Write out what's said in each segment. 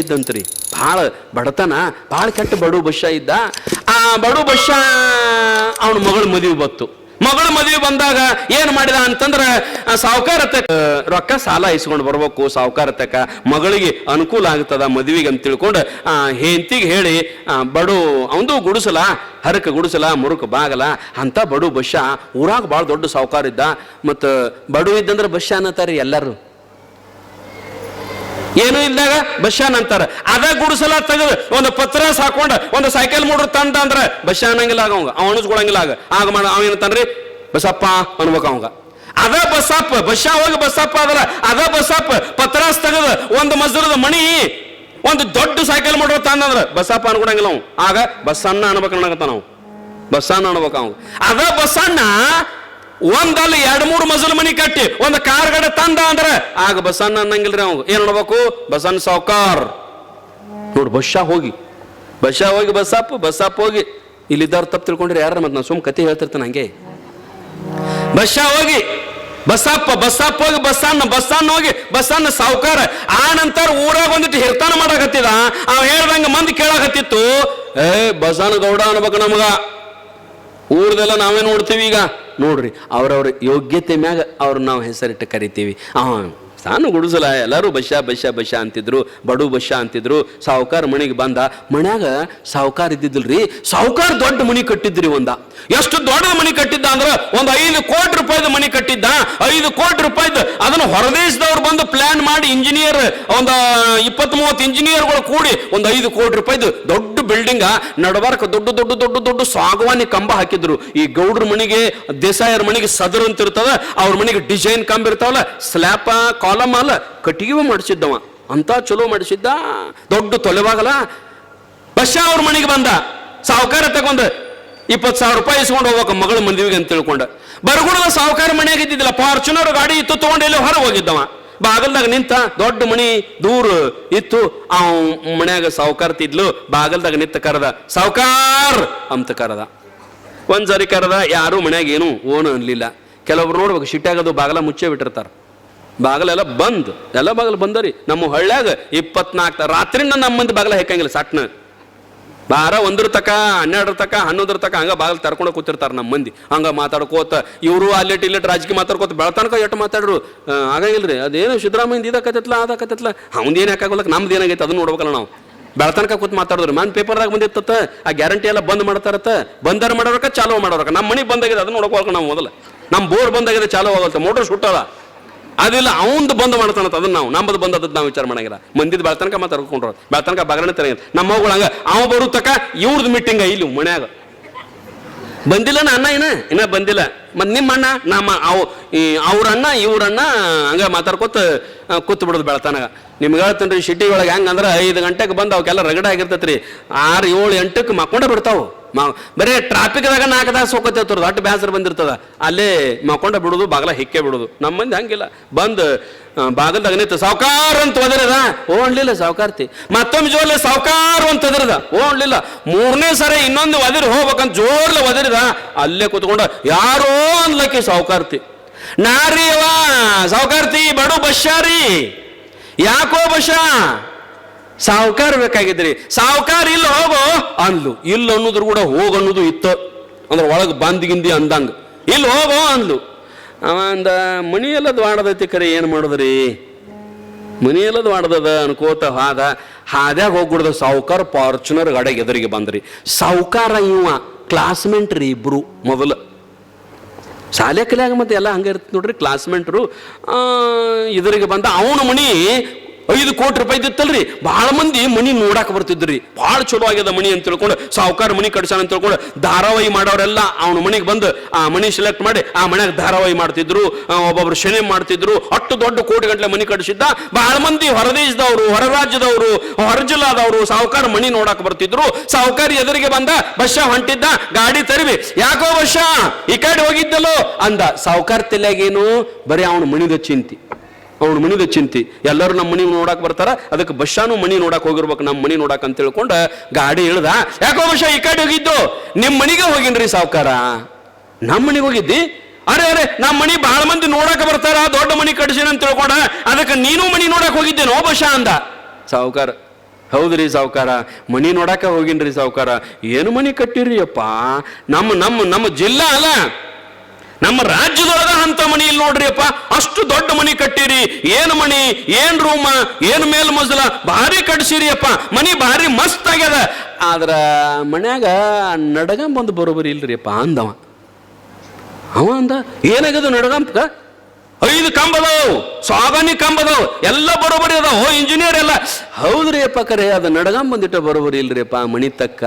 ಇದ್ದಂತ್ರಿ. ಭಾಳ ಬಡತನ, ಭಾಳ ಕೆಟ್ಟ ಬಡು ಬಶ ಇದ್ದ. ಆ ಬಡು ಬಶ ಅವನ ಮಗಳ ಮದುವೆ ಬತ್ತು ಮಗಳ ಮದುವೆ ಬಂದಾಗ ಏನ್ ಮಾಡಿದ ಅಂತಂದ್ರೆ ಸಾವುಕಾರ ರೊಕ್ಕ ಸಾಲ ಇಸ್ಕೊಂಡು ಬರ್ಬೇಕು ಸಾವುಕಾರ ತಕ ಮಗಳಿಗೆ ಅನುಕೂಲ ಆಗ್ತದ ಮದುವೆಗೆ ಅಂತ ತಿಳ್ಕೊಂಡು, ಆ ಹೆಂತಿಗೆ ಹೇಳಿ ಬಡು ಅವಂದು ಗುಡಿಸಲ, ಹರಕ ಗುಡಿಸಲ, ಮುರುಕ ಬಾಗಲ ಅಂತ ಬಡು ಬಶ ಊರಾಗ ಭಾಳ ದೊಡ್ಡ ಸಾವುಕಾರ ಇದ್ದ. ಮತ್ತು ಬಡು ಇದ್ದಂದ್ರೆ ಬಶ್ಯ ಅನ್ನತಾರ ಎಲ್ಲರೂ. ಏನು ಇಲ್ದಾಗ ಬಶಾನ್ ಅಂತಾರ. ಅದ ಗುಡಿಸಲ ತೆಗೆದು ಒಂದು ಪತ್ರ ಸಾಕೊಂಡ ಒಂದು ಸೈಕಲ್ ಮೂಡ್ರ ತಂದ ಅಂದ್ರ ಬಶಾನ್ ಅನ್ನಂಗಿಲ್ಲ ಆಗ ಅವ ಅಣಿಸ್ಕೊಳಂಗಿಲ್ಲ ಆಗ. ಆಗ ಮಾಡ, ಅವ ಬಸಪ್ಪ ಅನ್ಬೇಕು ಅವಂಗ. ಅದ ಬಸಪ್ಪ ಬಸ್ಸಾ ಹೋಗಿ ಬಸಪ್ಪ ಅದರ ಅದ ಬಸಪ್ಪ ಪತ್ರಾಸ್ ತೆಗೆದು ಒಂದು ಮಜೂರದ ಮಣಿ, ಒಂದು ದೊಡ್ಡ ಸೈಕಲ್ ಮೋಡ್ರ್ ತಂದಂದ್ರ ಬಸಪ್ಪ ಅನ್ಕೊಡಂಗಿಲ್ಲ ಅವ್ ಆಗ ಬಸ್ಸನ್ನ ಅನ್ಬೇಕು ಅನ್ನಕತ್ತ ನಾವು ಬಸ್ಸನ್ನ ಅನ್ಬೇಕ ಅವ್ ಅದ ಬಸ್ಸನ್ನ ಒಂದಲ್ಲ ಎರಡು ಮೂರು ಮಜಲ್ ಮನಿ ಕಟ್ಟಿ, ಒಂದು ಕಾರ್ ಗಡೆ ತಂದ ಅಂದ್ರೆ, ಆಗ ಬಸಣ್ಣ ಅನ್ನಂಗಿಲ್ರಿ ಅವ್ ಏನ್ ನೋಡ್ಬೇಕು? ಬಸಣ್ಣ ಸಾವ್ಕಾರ್. ನೋಡು ಬಸ್ಸಾ ಹೋಗಿ. ಬಸ್ಸಾ ಹೋಗಿ ಬಸ್ಸಪ್ಪ ಬಸ್ಸಪ್ಪ ಹೋಗಿ. ಇಲ್ಲಿದ್ದವ್ರು ತಪ್ಪು ತಿಳ್ಕೊಂಡ್ರೆ ಯಾರ ಮತ್ತೆ ನಾನು ಸುಮ್ ಕತೆ ಹೇಳ್ತಿರ್ತೇನೆ ಹಂಗೆ? ಬಸ್ಸಾ ಹೋಗಿ. ಬಸ್ಸಪ್ಪ ಬಸ್ಸಪ್ಪ ಹೋಗಿ ಬಸ್ಸಣ್ಣ ಬಸ್ಸಣ್ಣ ಹೋಗಿ ಬಸ್ಸಣ್ಣ ಸಾವ್ಕಾರ. ಆ ನಂತರ ಊರಾಗ ಒಂದಿಟ್ಟು ಹಿರ್ತಾನ ಮಾಡಕತ್ತಿದ, ಅವ ಹೇಳ್ದಂಗ ಮಂದಿ ಕೇಳಕತ್ತಿತ್ತು, ಏ ಬಸಣ್ಣ ಗೌಡ ಅನ್ಬೇಕು ನಮಗ. ಊರ್ದೆಲ್ಲ ನಾವೇ ನೋಡ್ತೀವಿ ಈಗ. ನೋಡ್ರಿ, ಅವ್ರವ್ರ ಯೋಗ್ಯತೆ ಮ್ಯಾಗ ಅವ್ರು ನಾವು ಹೆಸರಿಟ್ಟು ಕರಿತೀವಿ. ಹಾಂ ತಾನು ಗುಡಿಸಲ, ಎಲ್ಲರೂ ಬಶ ಬಶ ಬಶ ಅಂತಿದ್ರು, ಬಡು ಬಶ ಅಂತಿದ್ರು. ಸಾವುಕಾರ ಮಣಿಗೆ ಬಂದ, ಮನ್ಯಾಗ ಸಾವುಕಾರ ಇದ್ದಿದ್ದಿಲ್ರಿ? ಸಾವುಕಾರ ದೊಡ್ಡ ಮನಿ ಕಟ್ಟಿದ್ರಿ ಒಂದ. ಎಷ್ಟು ದೊಡ್ಡ ಮನಿ ಕಟ್ಟಿದ್ದ ಅಂದ್ರೆ ಒಂದು ಐದು ಕೋಟಿ ರೂಪಾಯಿದ ಮನಿ ಕಟ್ಟಿದ್ದ. ಐದು ಕೋಟಿ ರೂಪಾಯಿದ ಅದನ್ನ ಹೊರದೇಶದವ್ರು ಬಂದು ಪ್ಲಾನ್ ಮಾಡಿ ಇಂಜಿನಿಯರ್ ಒಂದು ಇಪ್ಪತ್ತ್ ಮೂವತ್ತು ಇಂಜಿನಿಯರ್ಗಳು ಕೂಡಿ ಒಂದು ಐದು ಕೋಟಿ ರೂಪಾಯಿದು ದೊಡ್ಡ ಬಿಲ್ಡಿಂಗ್ ನಡಬಾರಕ ದೊಡ್ಡ ದೊಡ್ಡ ದೊಡ್ಡ ದೊಡ್ಡ ಸಾಗವಾನಿ ಕಂಬ ಹಾಕಿದ್ರು. ಈ ಗೌಡ್ರ ಮನೆಗೆ ದೇಸಾಯರ ಮನೆಗೆ ಸದರ್ ಅಂತ ಇರ್ತದ, ಅವ್ರ ಮನೆಗೆ ಡಿಸೈನ್ ಕಂಬ ಇರ್ತಾವಲ್ಲ ಸ್ಲ್ಯಾಪ ಕಾಲಮ್ ಅಲ್ಲ ಕಟ್ಟಿಗೆ ಮಾಡಿಸಿದ್ದವ. ಅಂತ ಚಲೋ ಮಾಡಿಸಿದ್ದ. ದೊಡ್ಡ ತೊಲೆವಾಗಲ್ಲ ಬಸ್ ಅವ್ರ ಮನೆಗೆ ಬಂದ. ಸಾವುಕಾರ ತಗೊಂಡ. ಇಪ್ಪತ್ತು ಸಾವಿರ ರೂಪಾಯಿ ಇಸ್ಕೊಂಡು ಹೋಗ್ಬೇಕು ಮಗಳ ಮಂದಿವಿಗೆ ಅಂತ ತಿಳ್ಕೊಂಡ. ಬರಗುಣದ ಸಾವುಕಾರ ಮನೆಯಾಗ ಇದ್ದಿದ್ದಿಲ್ಲ. ಫಾರ್ಚುನರ್ ಗಾಡಿ ಇತ್ತು, ತಗೊಂಡು ಇಲ್ಲಿ ಹೊರ ಹೋಗಿದ್ದವ. ಬಾಗಲ್ದಾಗ ನಿಂತ ದೊಡ್ಡ ಮಣಿ ದೂರ ಇತ್ತು. ಅವ ಮನ್ಯಾಗ ಸಾವುಕಾರ್ತಿದ್ಲು ಬಾಗಲ್ದಾಗ ನಿಂತ ಕರೆದ, ಸಾವುಕಾರ್! ಅಂತ ಕರೆದ. ಒಂದ್ ಸರಿ ಕರೆದ, ಯಾರು ಮನ್ಯಾಗ ಏನು ಓನು ಅನ್ಲಿಲ್ಲ. ಕೆಲವ್ರು ನೋಡ್ಬೇಕು ಸಿಟ್ಟಾಗದು ಬಾಗಲ ಮುಚ್ಚೆ ಬಿಟ್ಟಿರ್ತಾರ. ಬಾಗಲೆಲ್ಲ ಬಂದ್, ಎಲ್ಲ ಬಾಗಲ ಬಂದರಿ ನಮ್ಮ ಹಳ್ಳ್ಯಾಗ ಇಪ್ಪತ್ನಾಲ್ಕ ರಾತ್ರಿ ನಮ್ಮ ಬಾಗಲ ಹೆಕ್ಕಂಗಿಲ್ಲ ಸಟ್ನ. ಬಾರ ಒಂದ್ರ ತಕ, ಹನ್ನೆರಡರ ತಕ, ಹನ್ನೊಂದರ ತಕ ಹಂಗ ಬಾಗಲ್ ತರ್ಕೊಂಡು ಕೂತಿರ್ತಾರೆ ನಮ್ಮ ಮಂದಿ. ಹಂಗ ಮಾತಾಡ್ಕೋತ, ಇವರು ಅಲ್ಲಿಟ್ ಇಲ್ಲಿಟ್ ರಾಜಕೀಯ ಮಾತಾಡ್ಕೋತ ಬೆಳತನಕ ಎಟ್ಟು ಮಾತಾಡ್ರು? ಆಗಂಗಿಲ್ರಿ. ಅದೇನು ಸಿದ್ದರಾಮಯ್ಯ ಇದಕ್ಕತ್ತತ್ಲ ಅದಕ್ಕತ್ತತ್ಲ ಅವಂದೇನು ಯಾಕಾಗಲ್ಲ ನಮ್ದು ಏನಾಗೈತೆ ಅದನ್ನ ನೋಡ್ಬೇಕಲ್ಲ ನಾವು. ಬೆಳತನಕ ಕೂತ್ ಮಾತಾಡಿದ್ರು. ಮನ್ ಪೇಪರ್ದಾಗ ಬಂದಿತ್ತ ಆ ಗ್ಯಾರಂಟಿ ಎಲ್ಲ ಬಂದ್ ಮಾಡ್ತಾರತ್ತ. ಬಂದರ ಮಾಡೋರಕ ಚಾಲೂ ಮಾಡೋರಕ ನಮ್ಮ ಮನೆ ಬಂದಾಗಿದೆ, ಅದನ್ನ ನೋಡ್ಕೊಳಕ ನಾವು ಮೊದಲು. ನಮ್ಮ ಬೋರ್ ಬಂದಾಗಿದೆ ಚಾಲೂ ಆಗಲ್ತ. ಮೋಟರ್ ಸುಟ್ಟದ ಅದಿಲ್ಲ ಅವಂದು ಬಂದ್ ಮಾಡ್ತಾನಂತ, ಅದನ್ನ ನಾವು. ನಮ್ಮದು ಬಂದ್ ಅದನ್ನ ನಾವು ವಿಚಾರ ಮಾಡಂಗಿಲ್ಲ. ಮಂದಿದ ಬೆಳತನಕ ಮಾತಾಡ್ಕೊಂಡ್ರು ಬೆಳತನಕ ಬಾಗಲನೆ ತರ ನಮ್ಮ ಮಗಳು ಹಂಗ, ಅವ ಬರು ತಕ ಇವ್ರದ್ದು ಮೀಟಿಂಗ್ ಇಲ್ಲಿ, ಮನ್ಯಾಗ. ಬಂದಿಲ್ಲ ಅಣ್ಣ ಏನ ಇನ್ನ ಬಂದಿಲ್ಲ. ಮತ್ ನಿಮ್ಮ ಅಣ್ಣ, ನಮ್ಮ ಅವ್ ಅವ್ರ ಅಣ್ಣ, ಇವ್ರ ಅಣ್ಣ ಹಂಗ ಮಾತಾಡ್ಕೊತ ಕೂತ್ ಬಿಡೋದು ಬೆಳತನಗ ನಿಮ್ಗೆ ಹೇಳ್ತೇನ್ರಿ ಸಿಟಿ ಒಳಗೆ ಹೆಂಗಂದ್ರೆ ಐದು ಗಂಟೆಗೆ ಬಂದು ಅವಕ್ಕೆಲ್ಲ ರಗಡ ಆಗಿರ್ತೈತ್ರಿ. ಆರು ಏಳು ಎಂಟಕ್ಕೆ ಮಕ್ಕೊಂಡೇ ಬಿಡ್ತಾವು. ಮಾ, ಬರೀ ಟ್ರಾಫಿಕ್ದಾಗ ನಾಲ್ಕು ತಾಸು ಹೋಗತ್ತೇವ್ರ ದೊಡ್ಡ ಬೇಸರ ಬಂದಿರ್ತದ. ಅಲ್ಲೇ ಮಕ್ಕೊಂಡ ಬಿಡೋದು, ಬಾಗಲ ಹಿಕ್ಕೆ ಬಿಡೋದು. ನಮ್ಮ ಮಂದಿ ಹಂಗಿಲ್ಲ. ಬಂದು ಬಾಗಲ್ದಾಗ ನಿಂತು, ಸಾವುಕಾರ ಅಂತ ಒದರದ. ಓಣ್ಲಿಲ್ಲ ಸಾವುಕಾರ್ತಿ. ಮತ್ತೊಮ್ಮೆ ಜೋರ್ಲೆ, ಸಾವುಕಾರ ಅಂತ ಒದರದ. ಓಣ್ಲಿಲ್ಲ ಮೂರನೇ ಸರಿ ಇನ್ನೊಂದು ಒದರಿ ಹೋಗ್ಬೇಕಂತ ಜೋರ್ಲೆ ಒದರಿದ. ಅಲ್ಲೇ ಕೂತ್ಕೊಂಡ, ಯಾರೋ ಅನ್ಲಕ್ಕಿ ಸಾವುಕಾರ್ತಿ. ನಾರಿ ಅವ ಸಾವುಕಾರ್ತಿ, ಬಡು ಬಶ್ಶಾರಿ. ಯಾಕೋ ಬಶ ಸಾವುಕಾರ ಬೇಕಾಗಿದ್ರಿ. ಸಾವುಕಾರ ಇಲ್ಲ ಹೋಗೋ. ಅಂದ್ಲು. ಇಲ್ಲ ಅನ್ನೋದ್ರ ಕೂಡ ಹೋಗ ಅನ್ನೋದು ಇತ್ತು. ಅಂದ್ರೆ ಒಳಗೆ ಬಂದಿಗಿಂದಿ ಅಂದಂಗ. ಇಲ್ಲಿ ಹೋಗೋ ಅಂದ್ಲು. ಅವ ಅಂದ ಮನಿ ಎಲ್ಲದು ವಾಡದೈತಿ ಕರೆ ಏನು ಮಾಡಿದ್ರಿ? ಮನಿ ಎಲ್ಲದು ವಾಡದದ ಅನ್ಕೋತ ಹಾದ ಹಾದ್ಯಾಗ ಹೋಗ್ಬಿಡ್ದ ಸಾವುಕಾರ ಫಾರ್ಚುನರ್ ಗಡೆಗೆ ಎದುರಿಗೆ ಬಂದ್ರಿ. ಸಾವುಕಾರ ಇವ ಕ್ಲಾಸ್ಮೇಟ್ ರೀ ಇಬ್ರು ಮೊದಲು. ಶಾಲೆ ಕಲಿಯಾಗ ಮತ್ತೆ ಎಲ್ಲ ಹಂಗೆ ಇರ್ತದೆ ನೋಡ್ರಿ, ಕ್ಲಾಸ್ಮೇಟ್ರು ಇದರಿಗೆ ಬಂದ. ಅವನ ಮನಿ ಐದು ಕೋಟಿ ರೂಪಾಯಿ ಇತ್ತಲ್ರಿ ಭಾಳ ಮಂದಿ ಮನಿ ನೋಡಾಕ ಬರ್ತಿದ್ರಿ. ಭಾಳ ಚಲೋ ಆಗ್ಯದ ಮನಿ ಅಂತ ತಿಳ್ಕೊಂಡು, ಸಾವುಕಾರ ಮನಿ ಕಟ್ಸಾನ ಅಂತ ತಿಳ್ಕೊಂಡು, ಧಾರಾವಾಹಿ ಮಾಡೋರೆಲ್ಲ ಅವನ ಮನಿಗೆ ಬಂದು ಆ ಮನಿ ಸೆಲೆಕ್ಟ್ ಮಾಡಿ, ಆ ಮನ್ಯಾಗ ಧಾರಾವಾಹಿ ಮಾಡ್ತಿದ್ರು ಒಬ್ಬೊಬ್ರು ಶನಿ ಮಾಡ್ತಿದ್ರು, ಅಷ್ಟು ದೊಡ್ಡ ಕೋಟಿ ಗಂಟ್ಲೆ ಮನಿ ಕಟ್ಸಿದ್ದ ಬಹಳ ಮಂದಿ ಹೊರದೇಶದವರು ಹೊರ ರಾಜ್ಯದವರು ಹೊರ ಜಿಲ್ಲಾದವರು ಸಾವುಕಾರ ಮನಿ ನೋಡಾಕ ಬರ್ತಿದ್ರು. ಸಾಹುಕಾರ ಎದುರಿಗೆ ಬಂದ, ಬಸ್ಸ ಹೊಂಟಿದ್ದ, ಗಾಡಿ ತರಿವಿ. ಯಾಕೋ ಬಸ್ಸ? ಈ ಕಡೆ ಹೋಗಿದ್ದಲ್ಲೋ? ಅಂದ, ಸಾವುಕಾರ ತಲೆಯಾಗೇನು? ಬರೀ ಅವನ ಮನಿದ ಚಿಂತಿ. ಅವ್ನ ಮನಿದ ಚಿಂತೆ. ಎಲ್ಲರೂ ನಮ್ಮ ಮನೆ ನೋಡಕ್ ಬರ್ತಾರ, ಅದಕ್ಕೆ ಬಸ್ಸಾನು ಮನಿ ನೋಡಕ್ ಹೋಗಿರ್ಬೇಕು, ನಮ್ಮ ಮನಿ ನೋಡಕ್ ಅಂತ ತಿಳ್ಕೊಂಡ ಗಾಡಿ ಇಳ್ದ, ಯಾಕೋ ಬಸ್ಸ ಈ ಕಡೆ ಹೋಗಿದ್ದು? ನಿಮ್ಮ ಮನಿಗೆ ಹೋಗಿನ್ರಿ ಸಾವುಕಾರ. ನಮ್ಮ ಮನೆಗೆ ಹೋಗಿದ್ದಿ? ಅರೆ ಅರೆ, ನಮ್ಮ ಮನಿ ಬಹಳ ಮಂದಿ ನೋಡಕ್ ಬರ್ತಾರ, ದೊಡ್ಡ ಮನಿ ಕಟ್ಸಿನ ಅಂತ ತಿಳ್ಕೊಂಡ, ಅದಕ್ಕೆ ನೀನು ಮನಿ ನೋಡಕ್ ಹೋಗಿದ್ದೇನೋ ಬಸ್ಸ ಅಂದ. ಸಾವುಕಾರ, ಹೌದ್ರಿ ಸಾವುಕಾರ, ಮನಿ ನೋಡಾಕ ಹೋಗಿನ್ರಿ ಸಾವುಕಾರ. ಏನು ಮನಿ ಕಟ್ಟಿರಿ ಅಪ್ಪ ನಮ್ಮ ನಮ್ಮ ನಮ್ಮ ಜಿಲ್ಲಾ ಅಲ್ಲ. ನಮ್ಮ ರಾಜ್ಯದೊಳಗ ಅಂತ ಮನಿ ಇಲ್ಲಿ ನೋಡ್ರಿ ಅಪ್ಪ, ಅಷ್ಟು ದೊಡ್ಡ ಮನಿ ಕಟ್ಟಿರಿ. ಏನು ಮನಿ, ಏನ್ ರೂಮ, ಏನ್ ಮೇಲ್ ಮಜಲ ಭಾರಿ ಕಟ್ಸಿರಿ ಅಪ್ಪ. ಮನಿ ಭಾರಿ ಮಸ್ತ್ ಆಗ್ಯದ. ಆದ್ರ ಮನ್ಯಾಗ ನಡಗಂಬಂದು ಬರೋಬರಿ ಇಲ್ರಿ ಅಪ್ಪ ಅಂದವ. ಅವ ಅಂದ ಏನಾಗದು ನಡಗಂಪ ಐದು ಕಂಬದವು ಸಾಬಾನಿ ಕಂಬದವು, ಎಲ್ಲ ಬರೋಬರಿ ಅದಾವ ಇಂಜಿನಿಯರ್ ಎಲ್ಲ. ಹೌದ್ರಿ ಕರೆ, ಅದು ನಡಗಂ ಬಂದಿಟ್ಟ ಬರೋಬರಿ ಇಲ್ರಿ ಅಪ್ಪ ಮಣಿ ತಕ್ಕ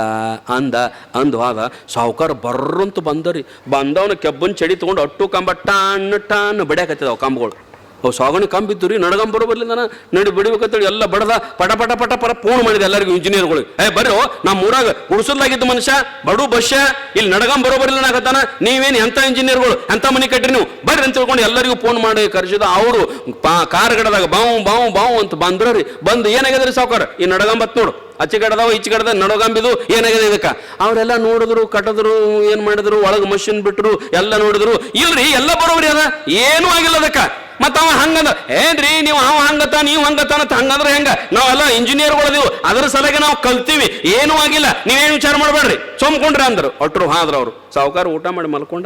ಅಂದ, ಅಂದು ಆದ ಸಾವುಕಾರ ಬರ್ರಂತ ಬಂದರಿ. ಬಂದವನ ಕೆಬ್ಬನ್ ಚಡಿ ತಗೊಂಡು ಅಟ್ಟು ಕಂಬ ಟಾನ್ ಟಾನ್ ಬಡಿಯಾಕತ್ತಿದಾವ ಕಂಬಗಳು. ಅವು ಸಾಗಣಿ ಕಂಬ ಇದ್ದು ರೀ ನಡಗಂಬರು ಬರೋಬರ್ಲಿಂದ ನಡಿ ಬಿಡಿಬೇಕಂತೇಳಿ ಎಲ್ಲ ಬಡದ ಪಟ ಪಟ ಪಟ ಪರ ಫೋನ್ ಮಾಡಿದೆ ಎಲ್ಲರಿಗೂ ಇಂಜಿನಿಯರ್ಗಳು ಏ ಬರೋ ನಮ್ಮ ಊರಾಗ ಗುಡಿಸಲ್ದಾಗಿದ್ದ ಮನುಷ್ಯ, ಬಡು ಬಸ್ಯ ಇಲ್ಲಿ ನಡಗಂ ಬರೋಬರಿಲ್ಲ ಆಗತ್ತಾನ ನೀವೇನು ಎಂಥ ಇಂಜಿನಿಯರ್ಗಳು ಎಂಥ ಮನೆ ಕಟ್ಟಿರಿ ನೀವು? ಬರ್ರಿ ಅಂತ ತಿಳ್ಕೊಂಡು ಎಲ್ಲರಿಗೂ ಫೋನ್ ಮಾಡಿ ಕರೆಸಿದ ಅವರು, ಪಾ ಕಾರ್ ಗಡದಾಗ ಬಾವು ಬಾವು ಬಾವು ಅಂತ ಬಂದ್ರಿ ಬಂದು ಏನಾಗ್ಯದ್ರಿ ಸಾವುಕಾರ, ಈ ನಡಗಂಬತ್ ನೋಡು. ಆಚೆ ಕಡ್ದವ ಈಚೆ ಕಡ್ದ ನಡೋಗಂಬಿದು ಏನಾಗಿದೆ ಇದಕ್ಕ? ಅವರೆಲ್ಲ ನೋಡಿದ್ರು, ಕಟ್ಟದ್ರು, ಏನ್ ಮಾಡಿದ್ರು, ಒಳಗೆ ಮಷಿನ್ ಬಿಟ್ರು, ಎಲ್ಲ ನೋಡಿದ್ರು. ಇಲ್ರಿ, ಎಲ್ಲ ಬರೋಬ್ರಿ ಅದ. ಏನೂ ಆಗಿಲ್ಲ ಅದಕ್ಕೆ. ಮತ್ತ ಅವ ಹಂಗಂದ, ಏನ್ರಿ, ನೀವು ಅವ ಹಂಗತ, ನೀವು ಅಂತ ಹಂಗಂದ್ರೆ ಹೆಂಗ? ನಾವೆಲ್ಲ ಇಂಜಿನಿಯರ್ಗಳಿದೀವಿ ಅದ್ರ ಸಲಗೆ ನಾವು ಕಲ್ತೀವಿ. ಏನೂ ಆಗಿಲ್ಲ. ನೀವೇನು ವಿಚಾರ ಮಾಡಬೇಡ್ರಿ. ಸೋಮ್ಕೊಂಡ್ರಿ ಅಂದ್ರು. ಒಟ್ರು ಹಾದ್ರ ಅವರು. ಸಾವುಕಾರ ಊಟ ಮಾಡಿ ಮಲ್ಕೊಂಡ?